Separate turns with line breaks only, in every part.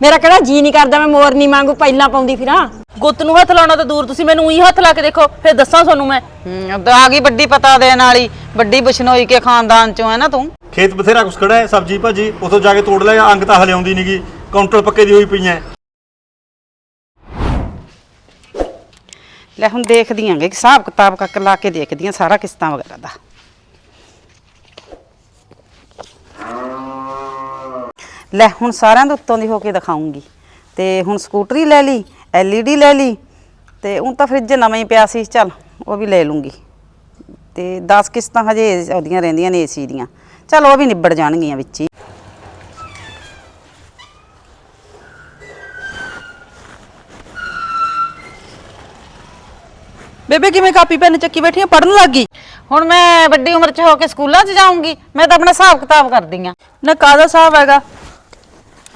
ਮੇਰਾ ਕਿਹੜਾ ਜੀ ਨਹੀਂ ਕਰਦਾ ਮੈਂ ਮੋਰਨੀ ਵਾਂਗੂ ਪਹਿਲਾਂ ਪਾਉਂਦੀ ਫਿਰਾਂ।
ਗੁੱਤ ਨੂੰ ਹੱਥ ਲਾਉਣਾ ਤਾਂ ਦੂਰ ਤੁਸੀਂ ਮੈਨੂੰ ਉਹੀ ਹੱਥ ਲਾ ਕੇ ਦੇਖੋ ਫਿਰ ਦੱਸਾਂ ਤੁਹਾਨੂੰ ਮੈਂ।
ਹੂੰ ਉਦੋਂ ਆ ਗਈ ਵੱਡੀ ਪਤਾ ਦੇਣ ਵਾਲੀ ਵੱਡੀ ਬਸ਼ਨੋਈ ਕੇ ਖਾਨਦਾਨ ਚੋਂ ਹੈ ਨਾ ਤੂੰ?
ਖੇਤ ਬਥੇਰਾ ਕੁਛ ਖੜਾ ਹੈ ਸਬਜੀ ਭਾਜੀ ਉਥੋਂ ਜਾ ਕੇ ਤੋੜ ਲੈ ਅੰਗ ਤਾਂ ਹਲੇ ਆਉਂਦੀ ਨਹੀਂਗੀ ਕਾਊਂਟਰ ਪੱਕੇ ਦੀ ਹੋਈ ਪਈਆਂ।
ਲੈ ਹੁਣ ਦੇਖਦੀ ਆਂਗੇ ਹਿਸਾਬ ਕਿਤਾਬ ਕੱਕ ਲਾ ਕੇ ਦੇਖਦੀ ਆਂ ਸਾਰਾ ਕਿਸ਼ਤਾਂ ਵਗੈਰਾ ਦਾ। ਲੈ ਹੁਣ ਸਾਰਿਆਂ ਦੇ ਉੱਤੋਂ ਦੀ ਹੋ ਕੇ ਦਿਖਾਉਂਗੀ। ਤੇ ਹੁਣ ਸਕੂਟਰੀ ਲੈ ਲਈ ਐਲਈਡੀ ਲੈ ਲਈ ਤੇ ਹੁਣ ਤਾਂ ਫ੍ਰਿਜ ਨਵਾਂ ਹੀ ਪਿਆ ਸੀ ਚੱਲ ਉਹ ਵੀ ਲੈ ਲੂੰਗੀ। ਤੇ 10 ਕਿਸ਼ਤਾਂ ਹਜੇ ਉਹਦੀਆਂ ਰਹਿੰਦੀਆਂ ਨੇ ਏਸੀ ਦੀਆਂ। ਚੱਲ ਉਹ ਵੀ ਨਿਬੜ ਜਾਣਗੀਆਂ ਵਿੱਚ ਹੀ।
ਬੇਬੇ ਕਿਵੇਂ ਕਾਪੀ ਪੈਨ ਚੱਕੀ ਬੈਠੀ ਆ? ਪੜਨ ਲੱਗ ਗਈ?
ਹੁਣ ਮੈਂ ਵੱਡੀ ਉਮਰ 'ਚ ਹੋ ਕੇ ਸਕੂਲਾਂ 'ਚ ਜਾਊਂਗੀ ਮੈਂ ਤਾਂ ਆਪਣਾ ਹਿਸਾਬ ਕਿਤਾਬ ਕਰਦੀ ਆਂ।
ਨਾ ਕਾਹਦਾ ਹਿਸਾਬ ਹੈਗਾ?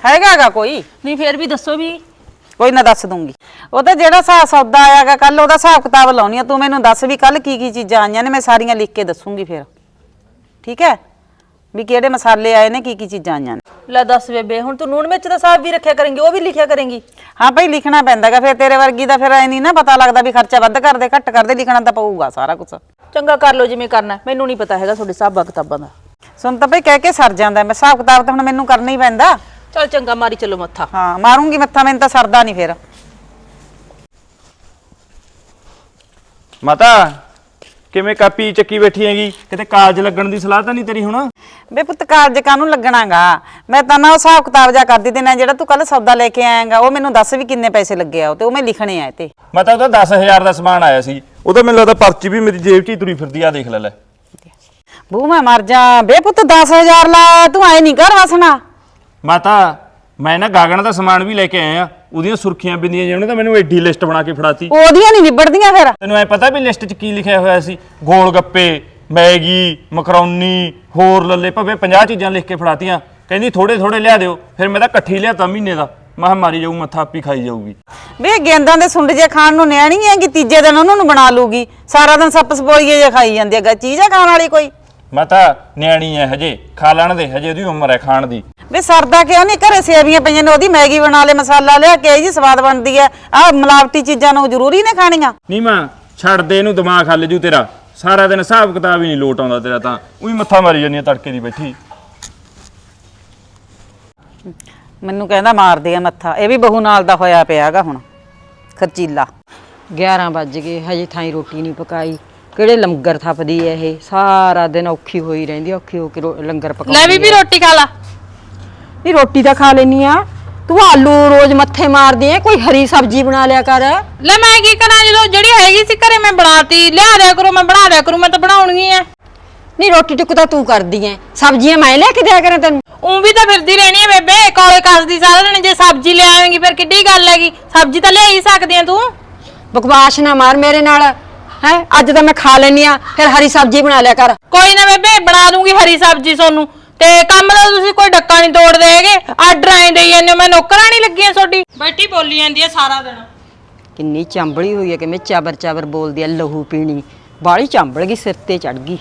ਹੈਗਾਗਾ ਕੋਈ?
ਨਹੀਂ ਫਿਰ ਵੀ ਦੱਸੋ ਵੀ।
ਕੋਈ ਨਾ ਦੱਸ ਦੂੰਗੀ। ਉਹ ਤਾਂ ਜਿਹੜਾ ਹਿਸਾਬ ਸੌਦਾ ਆਇਆਗਾ ਕੱਲ ਉਹਦਾ ਹਿਸਾਬ ਕਿਤਾਬ ਲਾਉਣੀ ਆ। ਤੂੰ ਮੈਨੂੰ ਦੱਸ ਵੀ ਕੱਲ ਕੀ ਕੀ ਚੀਜ਼ਾਂ ਆਈਆਂ ਨੇ ਮੈਂ ਸਾਰੀਆਂ ਲਿਖ ਕੇ ਦੱਸੂੰਗੀ ਫਿਰ। ਠੀਕ ਹੈ? ਵੀ ਕਿਹੜੇ ਮਸਾਲੇ ਆਏ ਨੇ ਕੀ ਕੀ ਚੀਜ਼ਾਂ ਆਈਆਂ ਨੇ।
ਲੈ ਦੱਸ ਬੇਬੇ ਹੁਣ ਤੂੰ ਨੂਣ ਮਿਰਚ ਦਾ ਹਿਸਾਬ ਵੀ ਰੱਖਿਆ ਕਰੇਂਗੀ ਉਹ ਵੀ ਲਿਖਿਆ ਕਰੇਂਗੀ।
ਹਾਂ ਭਾਈ ਲਿਖਣਾ ਪੈਂਦਾਗਾ। ਫਿਰ ਤੇਰੇ ਵਰਗੀ ਦਾ ਫਿਰ ਐ ਨਹੀਂ ਨਾ ਪਤਾ ਲੱਗਦਾ ਵੀ ਖਰਚਾ ਵੱਧ ਕਰਦੇ ਘੱਟ ਕਰਦੇ ਲਿਖਣਾ ਤਾਂ ਪਊਗਾ ਸਾਰਾ ਕੁਝ
ਚੰਗਾ ਕਰ ਲਓ ਜਿਵੇਂ ਕਰਨਾ ਮੈਨੂੰ ਨਹੀਂ ਪਤਾ ਹੈਗਾ ਤੁਹਾਡੇ ਹਿਸਾਬਾਂ ਕਿਤਾਬਾਂ ਦਾ।
ਸੁਣ ਤਾਂ ਭਾਈ ਕਹਿ ਕੇ ਸਰ ਜਾਂਦਾ। ਮੈਂ ਹਿਸਾਬ ਕਿਤਾਬ ਤਾਂ ਹੁਣ ਮੈਨੂੰ ਕਰਨਾ ਹੀ ਪੈਂਦਾ।
ਚਲ ਚੰਗਾ ਮਾਰੀ ਚੱਲੋ ਮੱਥਾ।
ਹਾਂ ਮਾਰੂੰਗੀ ਮੱਥਾ ਮੈਨੂੰ ਤਾਂ ਸਰਦਾ ਨਹੀਂ ਫਿਰ।
ਮਾਤਾ ਕਿਵੇਂ ਕਾਪੀ ਚੱਕੀ ਬੈਠੀ ਹੈਗੀ? ਕਿਤੇ ਕਾਲਜ ਲੱਗਣ ਦੀ ਸਲਾਹ ਤਾਂ ਨਹੀਂ ਤੇਰੀ ਹੁਣ?
ਬੇ ਪੁੱਤ ਕਾਲਜ ਕਾਹਨੂੰ ਲੱਗਣਾਗਾ? ਮੈਂ ਤਾਂ ਨਾ ਉਹ ਹਿਸਾਬ ਕਿਤਾਬ ਜਾ ਕਰਦੀ ਨਾ ਜਿਹੜਾ ਤੂੰ ਕੱਲ ਸੌਦਾ ਲੈ ਕੇ ਆਇਆਗਾ ਉਹ ਮੈਨੂੰ ਦੱਸ ਵੀ ਕਿੰਨੇ ਪੈਸੇ ਲੱਗੇ ਆ ਉਹ ਤੇ ਉਹ ਮੈਂ ਲਿਖਣੇ ਆ ਇਹ ਤੇ।
ਮਾਤਾ ਉਹਦਾ 10000 ਦਾ ਸਮਾਨ ਆਇਆ ਸੀ। ਉਹ ਤਾਂ ਮੈਨੂੰ ਲੱਗਦਾ ਪਰਚੀ ਵੀ ਮੇਰੀ ਜੇਬ 'ਚ ਹੀ ਤੁਰੀ ਫਿਰਦੀ ਆ ਦੇਖ ਲੈ ਲੈ।
ਬੂ ਮੈਂ ਮਰ ਜਾ। ਬੇ ਪੁੱਤ 10000 ਲਾ ਤੂੰ ਆਏ ਨਹੀਂ ਘਰ ਵਸਣਾ।
ਮਾਤਾ ਮੈਂ ਨਾ ਗਾਗਣ ਦਾ ਸਮਾਨ ਵੀ ਲੈ ਕੇ ਆਇਆ ਉਹਦੀਆਂ ਸੁਰਖੀਆਂ ਬਿੰਦੀਆਂ ਜਿਹਨੇ ਤਾਂ ਮੈਨੂੰ ਐਡੀ ਲਿਸਟ ਬਣਾ ਕੇ ਫੜਾਤੀ।
ਉਹਦੀਆਂ ਨਹੀਂ ਨਿਬੜਦੀਆਂ ਫਿਰ?
ਤੈਨੂੰ ਐ ਪਤਾ ਵੀ ਲਿਸਟ 'ਚ ਕੀ ਲਿਖਿਆ ਹੋਇਆ ਸੀ? ਗੋਲ ਗੱਪੇ ਮੈਗੀ ਮਕਰੋਨੀ ਹੋਰ ਲੱਲੇ ਭਵੇਂ 50 ਚੀਜ਼ਾਂ ਲਿਖ ਕੇ ਫੜਾਤੀਆਂ। ਕਹਿੰਦੀ ਥੋੜੇ ਥੋੜੇ ਲਿਆ ਦਿਓ ਫਿਰ ਮੈਂ ਤਾਂ ਇਕੱਠੀ ਲਿਆਤਾ ਮਹੀਨੇ ਦਾ। ਮੈਂ ਕਿਹਾ ਮਾਰੀ ਜਾਊ ਮੱਥਾ ਆਪੀ ਖਾਈ ਜਾਊਗੀ।
ਬੇ ਗੇਂਦਾਂ ਦੇ ਸੁੰਡ ਜੇ ਖਾਣ ਨੂੰ ਨਿਆਣੀ ਹੈ ਕਿ ਤੀਜੇ ਦਿਨ ਉਹਨਾਂ ਨੂੰ ਬਣਾ ਲੂਗੀ ਸਾਰਾ ਦਿਨ ਸੱਪ ਸਪੋਈਏ ਜੇ ਖਾਈ ਜਾਂਦੀ ਹੈ। ਚੀਜ਼ ਆ ਖਾਣ ਵਾਲੀ ਕੋਈ?
ਮਾਤਾ ਨਿਆਣੀ ਐ ਹਜੇ ਖਾ ਲੈਣ ਦੇ ਹਜੇ ਉਹਦੀ ਉਮਰ ਐ ਖਾਣ ਦੀ।
ਵੇ ਸਰਦਾ ਕਿਉਂ ਨਹੀਂ? ਘਰੇ ਸੇਵੀਆਂ ਪਈਆਂ ਨੇ ਉਹਦੀ ਮੈਗੀ ਬਣਾ ਲੈ ਮਸਾਲਾ ਲਿਆ ਕੇ ਜੀ ਸਵਾਦ ਬਣਦੀ ਹੈ ਆ ਮਿਲਾਵਟੀ ਚੀਜ਼ਾਂ ਨੂੰ ਜ਼ਰੂਰੀ ਨੇ ਖਾਣੀਆਂ?
ਨਹੀਂ ਮਾਂ ਛੱਡ ਦੇ ਇਹਨੂੰ ਦਿਮਾਗ ਹੱਲ ਜੂ ਤੇਰਾ। ਸਾਰਾ ਦਿਨ ਹਿਸਾਬ ਕਿਤਾਬ ਹੀ ਨਹੀਂ ਲੋਟ ਆਉਂਦਾ ਤੇਰਾ ਤਾਂ। ਉਹੀ ਮੱਥਾ ਮਾਰੀ ਜਾਂਦੀ ਆ ਤੜਕੇ ਦੀ ਬੈਠੀ।
ਮੈਨੂੰ ਕਹਿੰਦਾ ਮਾਰਦੇ ਆ ਮੱਥਾ। ਇਹ ਵੀ ਬਹੂ ਨਾਲ ਦਾ ਹੋਇਆ ਪਿਆਗਾ ਹੁਣ। ਖਰਚੀਲਾ।
11 ਵੱਜ ਗਏ ਹਜੇ ਥਾਈ ਰੋਟੀ ਨਹੀਂ ਪਕਾਈ। ਕਿਹੜੇ ਲੰਗਰ ਥੱਪਦੀ ਐ ਇਹ? ਸਾਰਾ ਦਿਨ ਔਖੀ ਹੋਈ ਰਹਿੰਦੀ ਆ, ਔਖੀ ਹੋ ਕੇ ਰੋ- ਲੰਗਰ ਪਕਾਉਂਦੀ
ਲੈ ਬੀਬੀ ਰੋਟੀ ਖਾ ਲਾ।
ਨਹੀਂ ਰੋਟੀ ਤਾਂ ਖਾ ਲੈਨੀ ਆ। ਤੂੰ ਆਲੂ ਰੋਜ਼ ਮੱਥੇ ਮਾਰਦੀ ਐ ਕੋਈ ਹਰੀ ਸਬਜ਼ੀ ਬਣਾ ਲਿਆ ਕਰ।
ਲੈ ਮੈਂ ਕੀ ਕਰਾਂ ਜਦੋਂ ਜਿਹੜੀ ਹੈਗੀ ਸੀ ਘਰੇ ਮੈਂ ਬਣਾਤੀ ਲਿਆ ਦਿਆ ਕਰੋ ਮੈਂ ਬਣਾ ਦਿਆ ਕਰੂੰ ਮੈਂ ਤਾਂ ਬਣਾਉਣੀ ਐ।
ਨਹੀਂ ਰੋਟੀ ਟੁੱਕ ਤਾਂ ਤੂੰ ਕਰਦੀ ਐ। ਸਬਜ਼ੀਆਂ ਮੈਂ ਲੈ ਕੇ ਦਿਆ ਕਰਾਂ ਤੈਨੂੰ।
ਉਂ ਵੀ ਤਾਂ ਫਿਰਦੀ ਰਹਿਣੀ ਐ ਬੇਬੇ ਕੋਲੇ ਕੱਸਦੀ ਸਾਰਾ ਦਿਨ ਜੇ ਸਬਜ਼ੀ ਲੈ ਆਵੇਂਗੀ ਫਿਰ ਕਿੱਡੀ ਗੱਲ ਹੈਗੀ? ਸਬਜ਼ੀ ਤਾਂ ਲਿਆ ਹੀ ਸਕਦੀ ਐ ਤੂੰ।
ਬਕਵਾਸ ਨਾ ਮਾਰ ਮੇਰੇ ਨਾਲ। ਹੈ? ਅੱਜ ਤਾਂ ਮੈਂ ਖਾ ਲੈਨੀ ਆ ਫਿਰ ਹਰੀ ਸਬਜ਼ੀ ਬਣਾ ਲਿਆ ਕਰ।
ਕੋਈ ਨਾ ਬੇਬੇ ਬਣਾ ਦੂੰਗੀ ਹਰੀ ਸਬਜ਼ੀ ਤੁਹਾਨੂੰ। ਤੇ ਕੰਮ ਦਾ ਤੁਸੀਂ ਕੋਈ ਡੱਕਾ ਨਹੀਂ ਤੋੜਦੇ ਹੈਗੇ। ਆਰਡਰ ਐਂ ਦੇਈ ਜਾਂਦੇ ਹੋ, ਮੈਂ ਨੌਕਰਾਂ ਨਹੀਂ ਲੱਗੀ ਐ ਤੁਹਾਡੀ। ਬੈਠੀ ਬੋਲੀ ਜਾਂਦੀ ਐ ਸਾਰਾ ਦਿਨ।
ਕਿੰਨੀ ਚਾਂਬਲੀ ਹੋਈ ਐ ਕਿ ਮੈਂ ਚਾਬਰ ਚਾਬਰ ਬੋਲਦੀ ਐ ਲਹੂ ਪੀਣੀ। ਬਾਲੀ ਚਾਂਬਲ ਗਈ ਸਿਰ ਤੇ ਚੜ ਗਈ।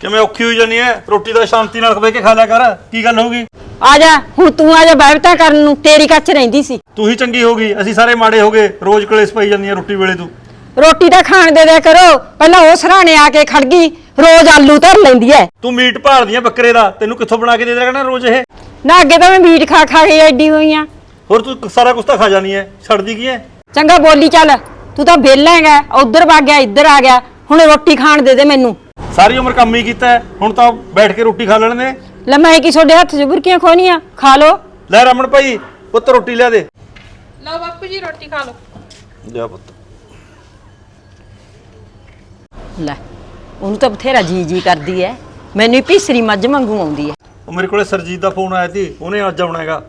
ਕਿਵੇਂ ਔਖੀ ਹੋਈ ਜਾਨੀ ਐ ਰੋਟੀ ਦਾ ਸ਼ਾਂਤੀ ਨਾਲ ਖਵੇ ਕੇ ਖਾ ਲਿਆ ਕਰ। ਕੀ ਗੱਲ ਹੋਊਗੀ
ਆ ਜਾ ਹੁਣ ਤੂੰ ਆ ਜਾ ਬੈਠਾ ਕਰਨ ਨੂੰ। ਤੇਰੀ ਕੱਚ ਰਹਿੰਦੀ ਸੀ।
ਤੂੰ ਹੀ ਚੰਗੀ ਹੋ ਗਈ। ਅਸੀਂ ਸਾਰੇ ਮਾੜੇ ਹੋ ਗਏ। ਰੋਜ਼ ਕਲੇਸ਼ ਪਈ ਜਾਂਦੀ ਐ ਰੋਟੀ ਵੇਲੇ ਤੂੰ।
ਰੋਟੀ ਤਾਂ ਖਾਣ ਦੇ ਦਿਆ ਕਰੋ। ਪਹਿਲਾਂ ਉਹ ਸਰਾਣੇ ਆ ਕੇ ਖੜ ਗਈ ਰੋਜ਼ ਆਲੂ ਧਰ ਲੈਂਦੀ ਐ।
ਤੂੰ ਮੀਟ ਭਾਲਦੀ ਐ ਬੱਕਰੇ ਦਾ ਤੈਨੂੰ ਕਿੱਥੋਂ ਬਣਾ ਕੇ ਦੇ ਦੇਣਾ ਕਰਨਾ ਰੋਜ਼ ਇਹ?
ਨਾ ਅੱਗੇ ਤਾਂ ਮੈਂ ਮੀਟ ਖਾ ਖਾ ਕੇ ਐਡੀ ਹੋਈ ਆ।
ਹੋਰ ਤੂੰ ਸਾਰਾ ਕੁਝ ਤਾਂ ਖਾ ਜਾਨੀ ਐ ਛੱਡਦੀ ਕੀ ਐ?
ਚੰਗਾ ਬੋਲੀ ਚੱਲ ਤੂੰ ਤਾਂ ਵਿਹਲਾ ਹੈਗਾ ਉਧਰ ਵਗ ਗਿਆ ਇੱਧਰ ਆ ਗਿਆ ਹੁਣ ਰੋਟੀ ਖਾਣ ਦੇ ਦੇ ਮੈਨੂੰ।
ਸਾਰੀ ਉਮਰ ਕੰਮ ਹੀ ਕੀਤਾ ਹੈ, ਹੁਣ ਤਾਂ ਬੈਠ ਕੇ ਰੋਟੀ ਖਾ ਲੈਣ ਦੇ।
ਲੈ ਮੈਂ ਕੀ ਤੁਹਾਡੇ ਹੱਥ 'ਚ ਬੁਰਕੀਆਂ ਖੋਣੀਆਂ ਖਾ ਲੋ
ਲੈ ਰਮਣ ਭਾਈ ਪੁੱਤ ਰੋਟੀ ਲਿਆ ਦੇ।
ਲਓ ਬਾਪੂ ਜੀ ਰੋਟੀ ਖਾ ਲਓ।
ਲਿਆ ਪੁੱਤ।
ਲੈ ਉਹਨੂੰ ਤਾਂ ਬਥੇਰਾ ਜੀ ਜੀ ਕਰਦੀ ਐ। ਮੈਨੂੰ ਹੀ ਭੀਸਰੀ ਮੱਝ ਮੰਗੂ ਆਉਂਦੀ ਐ।
ਉਹ ਮੇਰੇ ਕੋਲੇ ਸਰਜੀਤ ਦਾ ਫੋਨ ਆਇਆ ਸੀ ਉਹਨੇ ਅੱਜ ਆਉਣਾ ਹੈਗਾ।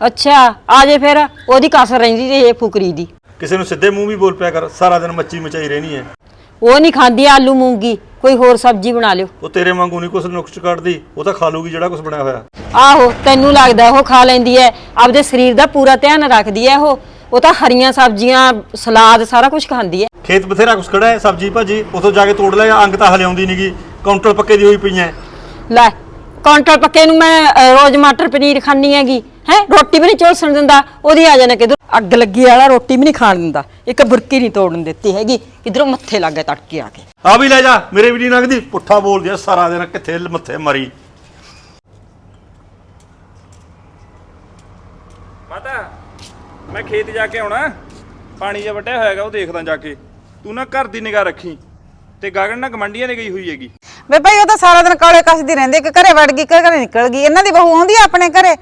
ਅੱਛਾ ਆ ਜੇ ਫਿਰ ਉਹਦੀ ਕਸਰ ਰਹਿੰਦੀ ਤੇ ਇਹ ਫੁਕਰੀ ਦੀ।
ਕਿਸੇ ਨੂੰ ਸਿੱਧੇ ਮੂੰਹ ਵੀ ਬੋਲ ਪਿਆ ਕਰ ਸਾਰਾ ਦਿਨ ਮੱਚੀ ਮਚਾਈ ਰਹਿਣੀ ਹੈ
ਉਹ ਨਹੀਂ ਖਾਂਦੀ ਆਲੂ ਮੂੰਗੀ ਕੋਈ ਹੋਰ ਸਬਜ਼ੀ ਬਣਾ ਲਿਓ।
ਉਹ ਤੇਰੇ ਵਾਂਗੂ ਨਹੀਂ ਕੁਛ ਨੁਕਸ ਕੱਢਦੀ ਉਹ ਤਾਂ ਖਾ ਲੂਗੀ ਜਿਹੜਾ ਕੁਛ ਬਣਿਆ ਹੋਇਆ।
ਆਹੋ ਤੈਨੂੰ ਲੱਗਦਾ ਉਹ ਖਾ ਲੈਂਦੀ ਐ ਆਪਦੇ ਸਰੀਰ ਦਾ ਪੂਰਾ ਧਿਆਨ ਰੱਖਦੀ ਐ ਉਹ। ਉਹ ਤਾਂ ਹਰੀਆਂ ਸਬਜ਼ੀਆਂ ਸਲਾਦ ਸਾਰਾ ਕੁਝ ਖਾਂਦੀ ਐ
ਖੇਤ ਬਥੇਰਾ ਕੁਛ ਖੜਾ ਹੈ ਸਬਜੀ ਭਾਜੀ ਉਥੋਂ ਜਾ ਕੇ ਤੋੜ ਲੈ ਅੰਗ ਤਾਂ ਹਲੇ ਆਉਂਦੀ ਨਹੀਂਗੀ ਕਾਊਂਟਰ ਪੱਕੇ ਦੀ ਹੋਈ ਪਈਆਂ।
ਲੈ ਕਾਂਟਰ ਪੱਕੇ ਨੂੰ ਮੈਂ ਰੋਜ਼ ਮਟਰ ਪਨੀਰ ਖਾਣੀ ਹੈਗੀ। ਹੈ ਰੋਟੀ ਵੀ ਨਹੀਂ ਚੋਲਸਣ ਦਿੰਦਾ ਉਹਦੀ ਆ ਜਾਣਾ ਕਿਧਰ? ਅੱਗ ਲੱਗੀ ਵਾਲਾ ਰੋਟੀ ਵੀ ਨਹੀਂ ਖਾਣ ਦਿੰਦਾ। ਇੱਕ ਬੁਰਕੀ ਨਹੀਂ ਤੋੜਨ ਦਿੱਤੀ ਹੈਗੀ। ਕਿਧਰੋਂ ਮੱਥੇ ਲੱਗ ਗਿਆ ਤੜਕੇ ਆ ਕੇ।
ਆ ਵੀ ਲੈ ਜਾ ਮੇਰੇ ਵੀ ਨਹੀਂ ਲੰਘਦੀ। ਪੁੱਠਾ ਬੋਲਦੀ ਆ ਸਾਰਾ ਦਿਨ ਕਿੱਥੇ ਮੱਥੇ ਮਰੀ।
ਮਾਤਾ ਮੈਂ ਖੇਤ ਜਾ ਕੇ ਆਉਣਾ। ਪਾਣੀ ਜਿਹਾ ਵੱਟਿਆ ਹੋਇਆਗਾ ਉਹ ਦੇਖਦਾ ਜਾ ਕੇ। ਤੂੰ ਨਾ ਘਰ ਦੀ ਨਿਗਾਹ ਰੱਖੀ। ਤੇ ਗਗਨ ਨਾ ਗਮੰਡੀਆਂ ਦੇ ਗਈ ਹੋਈ ਹੈਗੀ।
ਵੇ ਭਾਈ ਉਹ ਤਾਂ ਸਾਰਾ ਦਿਨ ਕਾਲੇ ਕੱਸਦੀ ਰਹਿੰਦੀ ਕਿ ਘਰੇ ਵੜ ਗਈ ਕਿ ਘਰੇ ਨਿਕਲ ਗਈ। ਇਹਨਾਂ ਦੀ ਬਹੂ ਆਉਂਦੀ ਆ ਆਪਣੇ ਘਰੇ।